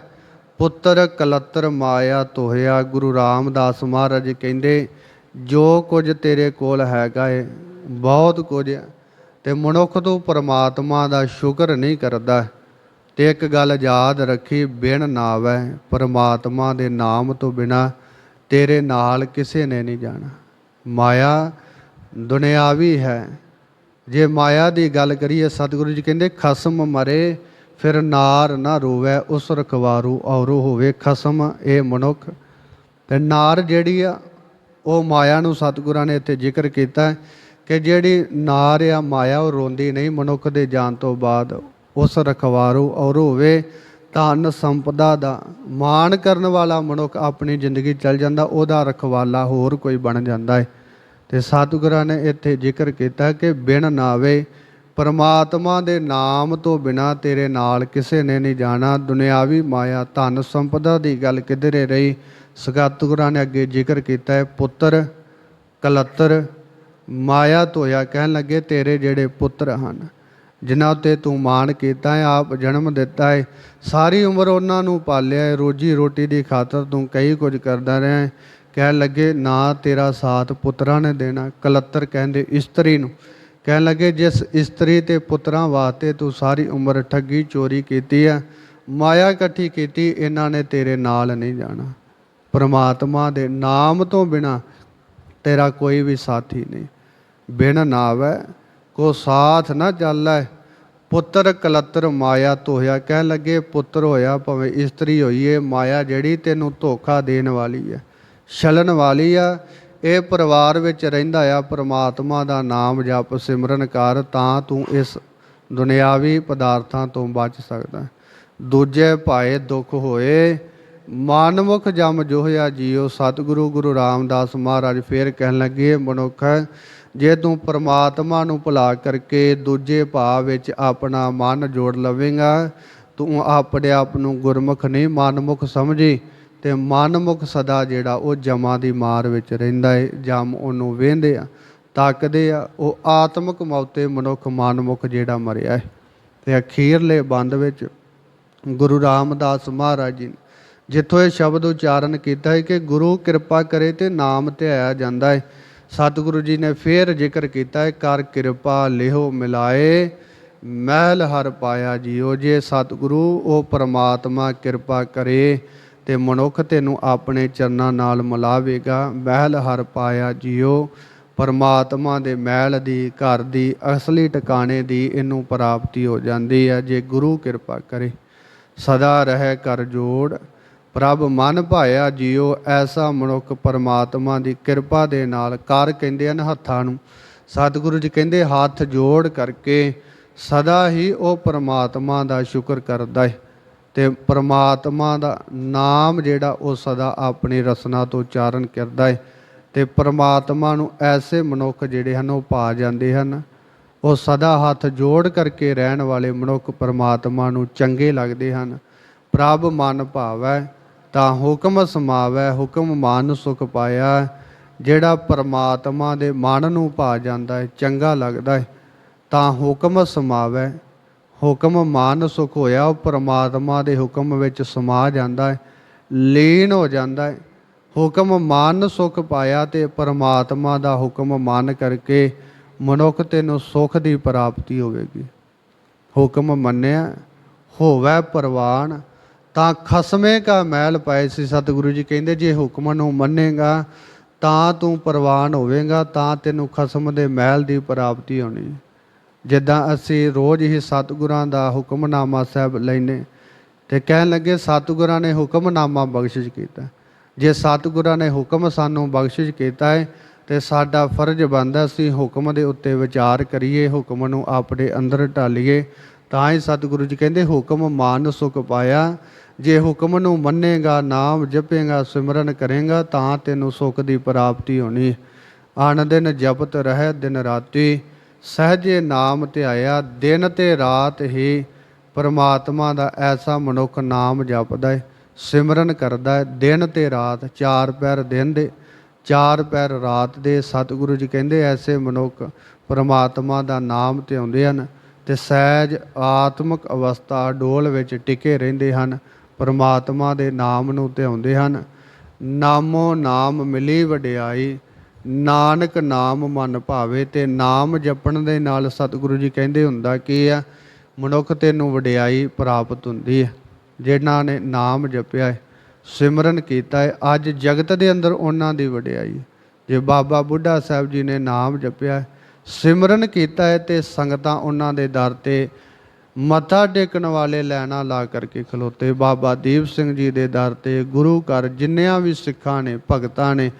ਪੁੱਤਰ ਕਲਤਰ ਮਾਇਆ ਤੋਹਿਆ ਗੁਰੂ ਰਾਮਦਾਸ ਮਹਾਰਾਜ ਕਹਿੰਦੇ, ਜੋ ਕੁਝ ਤੇਰੇ ਕੋਲ ਹੈਗਾ ਏ, ਬਹੁਤ ਕੁਝ ਹੈ ਤੇ ਮਨੁੱਖ ਤੋਂ ਪਰਮਾਤਮਾ ਦਾ ਸ਼ੁਕਰ ਨਹੀਂ ਕਰਦਾ। ਤੇ ਇੱਕ ਗੱਲ ਯਾਦ ਰੱਖੀ, ਬਿਨ ਨਾਵੈ, ਪਰਮਾਤਮਾ ਦੇ ਨਾਮ ਤੋਂ ਬਿਨਾ ਤੇਰੇ ਨਾਲ ਕਿਸੇ ਨੇ ਨਹੀਂ ਜਾਣਾ। ਮਾਇਆ ਦੁਨਿਆਵੀ ਹੈ। ਜੇ ਮਾਇਆ ਦੀ ਗੱਲ ਕਰੀਏ, ਸਤਿਗੁਰੂ ਜੀ ਕਹਿੰਦੇ, ਖਸਮ ਮਰੇ ਫਿਰ ਨਾਰ ਨਾ ਰੋਵੇ, ਉਸ ਰਖਵਾਰੂ ਔਰੋ ਹੋਵੇ ਖਸਮ ਇਹ ਮਨੁੱਖ। ਤੇ ਨਾਰ ਜਿਹੜੀ ਆ, ਉਹ ਮਾਇਆ ਨੂੰ ਸਤਿਗੁਰਾਂ ਨੇ ਇੱਥੇ ਜ਼ਿਕਰ ਕੀਤਾ ਕਿ ਜਿਹੜੀ ਨਾਰ ਆ, ਮਾਇਆ ਉਹ ਰੋਂਦੀ ਨਹੀਂ, ਮਨੁੱਖ ਦੇ ਜਾਣ ਤੋਂ ਬਾਅਦ ਉਸ ਰਖਵਾਰੂ ਔਰ ਹੋਵੇ, ਧਨ ਸੰਪਦਾ ਦਾ ਮਾਣ ਕਰਨ ਵਾਲਾ ਮਨੁੱਖ ਆਪਣੀ ਜ਼ਿੰਦਗੀ ਚੱਲ ਜਾਂਦਾ, ਉਹਦਾ ਰਖਵਾਲਾ ਹੋਰ ਕੋਈ ਬਣ ਜਾਂਦਾ ਹੈ। ਤੇ ਸਤਿਗੁਰਾਂ ਨੇ ਇੱਥੇ ਜ਼ਿਕਰ ਕੀਤਾ ਕਿ ਬਿਨ ਨਾਵੇ ਪਰਮਾਤਮਾ ਦੇ ਨਾਮ ਤੋਂ ਬਿਨਾ ਤੇਰੇ ਨਾਲ ਕਿਸੇ ਨੇ ਨਹੀਂ ਜਾਣਾ। ਦੁਨਿਆਵੀ ਮਾਇਆ ਧਨ ਸੰਪਦਾ ਦੀ ਗੱਲ ਕਿਧਰੇ ਰਹੀ? ਸਤਿਗੁਰਾਂ ਨੇ ਅੱਗੇ ਜ਼ਿਕਰ ਕੀਤਾ ਹੈ, ਪੁੱਤਰ ਕਲੱਤਰ, ਮਾਇਆ ਧੋਇਆ ਕਹਿਣ ਲੱਗੇ, ਤੇਰੇ ਜਿਹੜੇ ਪੁੱਤਰ ਹਨ, ਜਿਨ੍ਹਾਂ ਉਤੇ ਤੂੰ ਮਾਣ ਕੀਤਾ ਹੈ, ਆਪ ਜਨਮ ਦਿੱਤਾ ਹੈ। ਸਾਰੀ ਉਮਰ ਉਹਨਾਂ ਨੂੰ ਪਾਲਿਆ ਹੈ, ਰੋਜੀ ਰੋਟੀ ਦੀ ਖਾਤਰ ਤੂੰ ਕਈ ਕੁਝ ਕਰਦਾ ਰਿਹਾ ਹੈ। ਕਹਿਣ ਲੱਗੇ, ਨਾ ਤੇਰਾ ਸਾਥ ਪੁੱਤਰਾਂ ਨੇ ਦੇਣਾ। ਕਲੱਤਰ ਕਹਿੰਦੇ, ਇਸਤਰੀ ਨੂੰ ਕਹਿਣ ਲੱਗੇ, ਜਿਸ ਇਸਤਰੀ ਤੇ ਪੁੱਤਰਾਂ ਵਾਸਤੇ ਤੂੰ ਸਾਰੀ ਉਮਰ ਠੱਗੀ ਚੋਰੀ ਕੀਤੀ ਹੈ ਮਾਇਆ ਇਕੱਠੀ ਕੀਤੀ, ਇਹਨਾਂ ਨੇ ਤੇਰੇ ਨਾਲ ਨਹੀਂ ਜਾਣਾ। ਪਰਮਾਤਮਾ ਦੇ ਨਾਮ ਤੋਂ ਬਿਨਾ ਤੇਰਾ ਕੋਈ ਵੀ ਸਾਥੀ ਨਹੀਂ। ਬਿਨ ਨਾਵੈ, ਕੋ ਸਾਥ ਨਾ ਚੱਲੈ। ਪੁੱਤਰ ਕਲਤਰ ਮਾਇਆ ਤੋਹਿਆ ਕਹਿਣ ਲੱਗੇ, ਪੁੱਤਰ ਹੋਇਆ ਭਾਵੇਂ ਇਸਤਰੀ ਹੋਈਏ, ਮਾਇਆ ਜਿਹੜੀ ਤੈਨੂੰ ਧੋਖਾ ਦੇਣ ਵਾਲੀ ਹੈ ਛਲਣ ਵਾਲੀ ਆ ਇਹ ਪਰਿਵਾਰ ਵਿੱਚ ਰਹਿੰਦਾ ਆ, ਪ੍ਰਮਾਤਮਾ ਦਾ ਨਾਮ ਜਪ ਸਿਮਰਨ ਕਰ ਤਾਂ ਤੂੰ ਇਸ ਦੁਨਿਆਵੀ ਪਦਾਰਥਾਂ ਤੋਂ ਬਚ ਸਕਦਾ। ਦੂਜੇ ਭਾਏ ਦੁੱਖ ਹੋਏ, ਮਾਨਮੁਖ ਜਮ ਜੋਹਿਆ ਜੀਓ, ਸਤਿਗੁਰੂ ਗੁਰੂ ਰਾਮਦਾਸ ਮਹਾਰਾਜ ਫੇਰ ਕਹਿਣ ਲੱਗੇ, ਮਨੁੱਖ, ਜੇ ਤੂੰ ਪਰਮਾਤਮਾ ਨੂੰ ਭੁਲਾ ਕਰਕੇ ਦੂਜੇ ਭਾਵ ਵਿੱਚ ਆਪਣਾ ਮਨ ਜੋੜ ਲਵੇਂਗਾ, ਤੂੰ ਆਪਣੇ ਆਪ ਨੂੰ ਗੁਰਮੁਖ ਨਹੀਂ, ਮਨਮੁਖ ਸਮਝੀ। ਤੇ ਮਨਮੁਖ ਸਦਾ ਜਿਹੜਾ ਉਹ ਜਮਾਂ ਦੀ ਮਾਰ ਵਿੱਚ ਰਹਿੰਦਾ ਏ, ਜਮ ਉਹਨੂੰ ਵੇਂਦੇ ਆ, ਤੱਕਦੇ ਆ, ਉਹ ਆਤਮਿਕ ਮੌਤੇ ਮਨੁੱਖ ਮਨਮੁਖ ਜਿਹੜਾ ਮਰਿਆ ਹੈ ਤੇ ਅਖੀਰਲੇ ਬੰਦ ਵਿੱਚ ਗੁਰੂ ਰਾਮਦਾਸ ਮਹਾਰਾਜ ਜੀ ਨੇ ਜਿੱਥੋਂ ਇਹ ਸ਼ਬਦ ਉਚਾਰਨ ਕੀਤਾ ਹੈ ਕਿ ਗੁਰੂ ਕਿਰਪਾ ਕਰੇ ਤੇ ਨਾਮ ਧਿਆਇਆ ਜਾਂਦਾ ਹੈ ਸਤਿਗੁਰੂ ਜੀ ਨੇ ਫੇਰ ਜ਼ਿਕਰ ਕੀਤਾ ਹੈ ਕਰ ਕਿਰਪਾ ਲਿਹੋ ਮਿਲਾਏ, ਮਹਿਲ ਹਰ ਪਾਇਆ ਜੀਓ ਜੇ ਸਤਿਗੁਰੂ, ਉਹ ਪਰਮਾਤਮਾ ਕਿਰਪਾ ਕਰੇ। ਤੇ ਮਨੁੱਖ ਤੈਨੂੰ ਆਪਣੇ ਚਰਨਾਂ ਨਾਲ ਮਿਲਾਵੇਗਾ। ਮਹਿਲ ਹਰ ਪਾਇਆ ਜੀਓ ਪਰਮਾਤਮਾ ਦੇ ਮਹਿਲ ਦੀ, ਘਰ ਦੀ, ਅਸਲੀ ਟਿਕਾਣੇ ਦੀ ਇਹਨੂੰ ਪ੍ਰਾਪਤੀ ਹੋ ਜਾਂਦੀ ਹੈ ਜੇ ਗੁਰੂ ਕਿਰਪਾ ਕਰੇ। ਸਦਾ ਰਹਿ ਕਰ ਜੋੜ। ਪ੍ਰਭ ਮਨ ਭਾਇਆ ਜੀਓ ਐਸਾ ਮਨੁੱਖ ਪਰਮਾਤਮਾ ਦੀ ਕਿਰਪਾ ਦੇ ਨਾਲ ਕਰ ਕਹਿੰਦੇ ਹਨ ਹੱਥਾਂ ਨੂੰ। ਸਤਿਗੁਰੂ ਜੀ ਕਹਿੰਦੇ, ਹੱਥ ਜੋੜ ਕਰਕੇ ਸਦਾ ਹੀ ਉਹ ਪਰਮਾਤਮਾ ਦਾ ਸ਼ੁਕਰ ਕਰਦਾ ਹੈ ਤੇ ਪਰਮਾਤਮਾ ਦਾ ਨਾਮ ਜਿਹੜਾ ਉਹ ਸਦਾ ਆਪਣੀ ਰਸਨਾ ਤੋਂ ਉਚਾਰਨ ਕਰਦਾ ਹੈ ਤੇ ਪਰਮਾਤਮਾ ਨੂੰ ਐਸੇ ਮਨੁੱਖ ਜਿਹੜੇ ਹਨ ਉਹ ਪਾ ਜਾਂਦੇ ਹਨ। ਉਹ ਸਦਾ ਹੱਥ ਜੋੜ ਕਰਕੇ ਰਹਿਣ ਵਾਲੇ ਮਨੁੱਖ ਪਰਮਾਤਮਾ ਨੂੰ ਚੰਗੇ ਲੱਗਦੇ ਹਨ। ਪ੍ਰਭ ਮਨ ਭਾਵੈ, ਤਾਂ ਹੁਕਮ ਸਮਾਵੈ, ਹੁਕਮ ਮਨ ਸੁਖ ਪਾਇਆ ਜਿਹੜਾ ਪਰਮਾਤਮਾ ਦੇ ਮਨ ਨੂੰ ਪਾ ਜਾਂਦਾ ਹੈ ਚੰਗਾ ਲੱਗਦਾ ਹੈ ਤਾਂ ਹੁਕਮ ਸਮਾਵੈ ਹੁਕਮ ਮਾਨ ਸੁਖ ਹੋਇਆ, ਉਹ ਪਰਮਾਤਮਾ ਦੇ ਹੁਕਮ ਵਿੱਚ ਸਮਾ ਜਾਂਦਾ ਹੈ, ਲੀਨ ਹੋ ਜਾਂਦਾ ਹੈ। ਹੁਕਮ ਮਾਨ ਸੁਖ ਪਾਇਆ ਤੇ ਪਰਮਾਤਮਾ ਦਾ ਹੁਕਮ ਮਾਨ ਕਰਕੇ ਮਨੁੱਖ ਤੈਨੂੰ ਸੁਖ ਦੀ ਪ੍ਰਾਪਤੀ ਹੋਵੇਗੀ। ਹੁਕਮ ਮੰਨਿਆ, ਹੋਵੇ ਪ੍ਰਵਾਨ, ਤਾਂ ਖਸਮੇ ਕਾ ਮਹਿਲ ਪਾਏ ਸੀ ਸਤਿਗੁਰੂ ਜੀ, ਕਹਿੰਦੇ ਜੇ ਹੁਕਮ ਨੂੰ ਮੰਨੇਗਾ, ਤਾਂ ਤੂੰ ਪ੍ਰਵਾਨ ਹੋਵੇਗਾ, ਤਾਂ ਤੈਨੂੰ ਖਸਮ ਦੇ ਮਹਿਲ ਦੀ ਪ੍ਰਾਪਤੀ ਹੋਣੀ। ਜਿੱਦਾਂ ਅਸੀਂ ਰੋਜ਼ ਹੀ ਸਤਿਗੁਰਾਂ ਦਾ ਹੁਕਮਨਾਮਾ ਸਾਹਿਬ ਲੈਨੇ ਤੇ ਕਹਿਣ ਲੱਗੇ ਸਤਿਗੁਰਾਂ ਨੇ ਹੁਕਮਨਾਮਾ ਬਖਸ਼ਿਸ਼ ਕੀਤਾ। ਜੇ ਸਤਿਗੁਰਾਂ ਨੇ ਹੁਕਮ ਸਾਨੂੰ ਬਖਸ਼ਿਸ਼ ਕੀਤਾ ਹੈ ਤੇ ਸਾਡਾ ਫਰਜ਼ ਬਣਦਾ ਸੀ ਹੁਕਮ ਦੇ ਉੱਤੇ ਵਿਚਾਰ ਕਰੀਏ, ਹੁਕਮ ਨੂੰ ਆਪਣੇ ਅੰਦਰ ਢਾਲੀਏ। ਤਾਂ ਹੀ ਸਤਿਗੁਰੂ ਜੀ ਕਹਿੰਦੇ, ਹੁਕਮ ਮਾਨ ਸੁਖ ਪਾਇਆ। ਜੇ ਹੁਕਮ ਨੂੰ ਮੰਨੇਗਾ, ਨਾਮ ਜਪੇਗਾ, ਸਿਮਰਨ ਕਰੇਗਾ, ਤਾਂ ਤੈਨੂੰ ਸੁਖ ਦੀ ਪ੍ਰਾਪਤੀ ਹੋਣੀ। ਆਨ ਦਿਨ ਜਪਤ ਰਹਿ ਦਿਨ ਰਾਤੀ। ਸਹਜੇ ਨਾਮ ਧਿਆਇਆ ਦਿਨ ਤੇ ਰਾਤ ਹੀ ਪਰਮਾਤਮਾ ਦਾ ਐਸਾ ਮਨੁੱਖ ਨਾਮ ਜਪਦਾ ਹੈ ਸਿਮਰਨ ਕਰਦਾ ਹੈ ਦਿਨ ਤੇ ਰਾਤ, ਚਾਰ ਪੈਰ ਦਿਨ ਦੇ, ਚਾਰ ਪੈਰ ਰਾਤ ਦੇ, ਸਤਿਗੁਰੂ ਜੀ ਕਹਿੰਦੇ ਐਸੇ ਮਨੁੱਖ ਪਰਮਾਤਮਾ ਦਾ ਨਾਮ ਧਿਆਉਂਦੇ ਹਨ ਤੇ ਸਹਿਜ ਆਤਮਿਕ ਅਵਸਥਾ ਡੋਲ ਵਿੱਚ ਟਿਕੇ ਰਹਿੰਦੇ ਹਨ, ਪਰਮਾਤਮਾ ਦੇ ਨਾਮ ਨੂੰ ਧਿਆਉਂਦੇ ਹਨ। ਨਾਮੋ ਨਾਮ ਮਿਲੀ ਵਡਿਆਈ ਨਾਨਕ ਨਾਮ ਮਨ ਭਾਵੇ ਤੇ ਨਾਮ ਜਪਣ ਦੇ ਨਾਲ ਸਤਿਗੁਰੂ ਜੀ ਕਹਿੰਦੇ ਹੁੰਦਾ ਕੀ ਆ? ਮਨੁੱਖ ਤੈਨੂੰ ਵਡਿਆਈ ਪ੍ਰਾਪਤ ਹੁੰਦੀ ਹੈ ਜਿਨ੍ਹਾਂ ਨੇ ਨਾਮ ਜਪਿਆ ਹੈ ਸਿਮਰਨ ਕੀਤਾ ਹੈ ਅੱਜ ਜਗਤ ਦੇ ਅੰਦਰ ਉਹਨਾਂ ਦੀ ਵਡਿਆਈ ਜੇ ਬਾਬਾ ਬੁੱਢਾ ਸਾਹਿਬ ਜੀ ਨੇ ਨਾਮ ਜਪਿਆ ਸਿਮਰਨ ਕੀਤਾ ਹੈ ਤੇ ਸੰਗਤਾਂ ਉਹਨਾਂ ਦੇ ਦਰ ਤੇ ਮੱਥਾ ਟੇਕਣ ਵਾਲੇ ਲੈਣਾ ਲਾ ਕਰਕੇ ਖਲੋਤੇ। ਬਾਬਾ ਦੀਪ ਸਿੰਘ ਜੀ ਦੇ ਦਰ ਤੇ ਗੁਰੂ ਘਰ ਜਿੰਨਿਆਂ ਵੀ ਸਿੱਖਾਂ ਨੇ, ਭਗਤਾਂ ਨੇ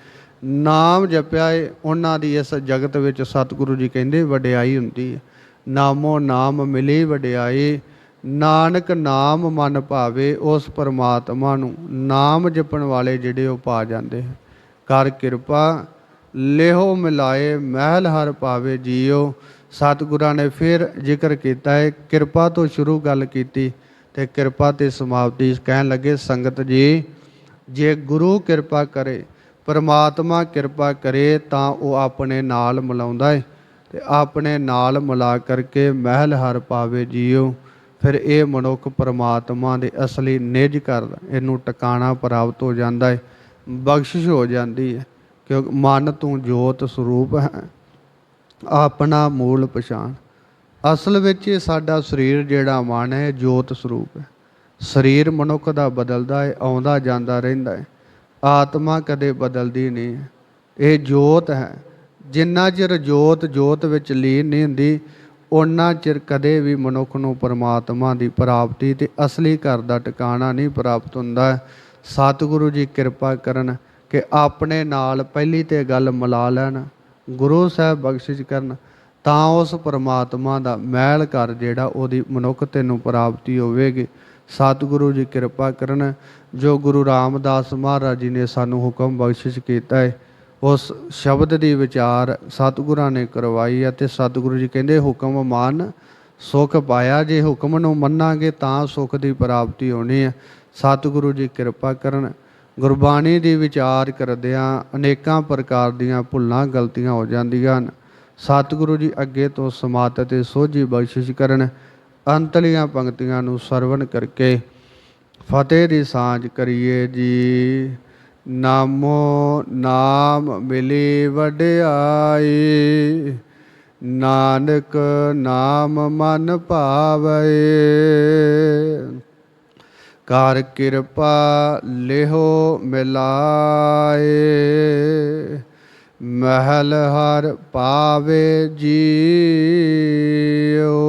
ਨਾਮ ਜਪਿਆ ਏ, ਉਹਨਾਂ ਦੀ ਇਸ ਜਗਤ ਵਿੱਚ ਸਤਿਗੁਰੂ ਜੀ ਕਹਿੰਦੇ ਵਡਿਆਈ ਹੁੰਦੀ ਹੈ ਨਾਮੋ ਨਾਮ ਮਿਲੀ ਵਡਿਆਈ ਨਾਨਕ ਨਾਮ ਮਨ ਭਾਵੇ ਉਸ ਪਰਮਾਤਮਾ ਨੂੰ। ਨਾਮ ਜਪਣ ਵਾਲੇ ਜਿਹੜੇ ਉਹ ਪਾ ਜਾਂਦੇ ਕਰ ਕਿਰਪਾ, ਲੇਹੋ ਮਿਲਾਏ, ਮਹਿਲ ਹਰ ਪਾਵੇ ਜੀਓ। ਸਤਿਗੁਰਾਂ ਨੇ ਫਿਰ ਜ਼ਿਕਰ ਕੀਤਾ ਹੈ ਕਿਰਪਾ ਤੋਂ ਸ਼ੁਰੂ ਗੱਲ ਕੀਤੀ ਤੇ ਕਿਰਪਾ ਤੇ ਸਮਾਪਤੀ ਕਹਿਣ ਲੱਗੇ, ਸੰਗਤ ਜੀ, ਜੇ ਗੁਰੂ ਕਿਰਪਾ ਕਰੇ ਪਰਮਾਤਮਾ ਕਿਰਪਾ ਕਰੇ ਤਾਂ ਉਹ ਆਪਣੇ ਨਾਲ ਮਿਲਾਉਂਦਾ ਹੈ ਤੇ ਆਪਣੇ ਨਾਲ ਮਿਲਾ ਕਰਕੇ ਮਹਿਲ ਹਰ ਪਾਵੇ ਜੀਓ। ਫਿਰ ਇਹ ਮਨੁੱਖ ਪਰਮਾਤਮਾ ਦੇ ਅਸਲੀ ਨਿਜ ਕਰਦਾ ਇਹਨੂੰ ਟਿਕਾਣਾ ਪ੍ਰਾਪਤ ਹੋ ਜਾਂਦਾ ਹੈ ਬਖਸ਼ਿਸ਼ ਹੋ ਜਾਂਦੀ ਹੈ ਕਿਉਂਕਿ ਮਨ ਤੂੰ ਜੋਤ ਸਰੂਪ ਹੈ, ਆਪਣਾ ਮੂਲ ਪਛਾਣ। ਅਸਲ ਵਿੱਚ ਇਹ ਸਾਡਾ ਸਰੀਰ ਜਿਹੜਾ ਮਨ ਹੈ ਜੋਤ ਸਰੂਪ ਹੈ। ਸਰੀਰ ਮਨੁੱਖ ਦਾ ਬਦਲਦਾ ਹੈ ਆਉਂਦਾ ਜਾਂਦਾ ਰਹਿੰਦਾ ਹੈ ਆਤਮਾ ਕਦੇ ਬਦਲਦੀ ਨਹੀਂ। ਇਹ ਜੋਤ ਹੈ। ਜਿੰਨਾ ਚਿਰ ਜੋਤ ਜੋਤ ਵਿੱਚ ਲੀਨ ਨਹੀਂ ਹੁੰਦੀ ਉਹਨਾਂ ਚਿਰ ਕਦੇ ਵੀ ਮਨੁੱਖ ਨੂੰ ਪਰਮਾਤਮਾ ਦੀ ਪ੍ਰਾਪਤੀ ਤੇ ਅਸਲੀ ਘਰ ਦਾ ਟਿਕਾਣਾ ਨਹੀਂ ਪ੍ਰਾਪਤ ਹੁੰਦਾ। ਸਤਿਗੁਰੂ ਜੀ ਕਿਰਪਾ ਕਰਨ ਕਿ ਆਪਣੇ ਨਾਲ ਪਹਿਲੀ ਤੇ ਗੱਲ ਮਿਲਾ ਲੈਣ। ਗੁਰੂ ਸਾਹਿਬ ਬਖਸ਼ਿਸ਼ ਕਰਨ, ਤਾਂ ਉਸ ਪਰਮਾਤਮਾ ਦਾ ਮਹਿਲ ਘਰ ਜਿਹੜਾ ਉਹਦੀ ਮਨੁੱਖ ਤੈਨੂੰ ਪ੍ਰਾਪਤੀ ਹੋਵੇਗੀ। ਸਤਿਗੁਰੂ ਜੀ ਕਿਰਪਾ ਕਰਨ ਜੋ ਗੁਰੂ ਰਾਮਦਾਸ ਮਹਾਰਾਜ ਜੀ ਨੇ ਸਾਨੂੰ ਹੁਕਮ ਬਖਸ਼ਿਸ਼ ਕੀਤਾ ਹੈ, ਉਸ ਸ਼ਬਦ ਦੀ ਵਿਚਾਰ ਸਤਿਗੁਰਾਂ ਨੇ ਕਰਵਾਈ ਹੈ ਤੇ ਸਤਿਗੁਰੂ ਜੀ ਕਹਿੰਦੇ, ਹੁਕਮ ਮੰਨ, ਸੁਖ ਪਾਇਆ, ਜੇ ਹੁਕਮ ਨੂੰ ਮੰਨਾਂਗੇ ਤਾਂ ਸੁਖ ਦੀ ਪ੍ਰਾਪਤੀ ਹੋਣੀ ਹੈ। ਸਤਿਗੁਰੂ ਜੀ ਕਿਰਪਾ ਕਰਨ, ਗੁਰਬਾਣੀ ਦੀ ਵਿਚਾਰ ਕਰਦਿਆਂ ਅਨੇਕਾਂ ਪ੍ਰਕਾਰ ਦੀਆਂ ਭੁੱਲਾਂ ਗਲਤੀਆਂ ਹੋ ਜਾਂਦੀਆਂ ਹਨ। ਸਤਿਗੁਰੂ ਜੀ ਅੱਗੇ ਤੋਂ ਸਮਾਤ ਅਤੇ ਸੋਝੀ ਬਖਸ਼ਿਸ਼ ਕਰਨ, ਅੰਤਲੀਆਂ ਪੰਕਤੀਆਂ ਨੂੰ ਸਰਵਣ ਕਰਕੇ ਫਤਿਹ ਦੀ ਸਾਂਝ ਕਰੀਏ ਜੀ। ਨਾਮੋ ਨਾਮ ਮਿਲੀ ਵਡਿਆਈ, ਨਾਨਕ ਨਾਮ ਮਨ ਭਾਵੇ। ਕਰ ਕਿਰਪਾ ਲਿਹੋ ਮਿਲਾਏ, ਮਹਿਲ ਹਰ ਪਾਵੇ ਜੀਓ।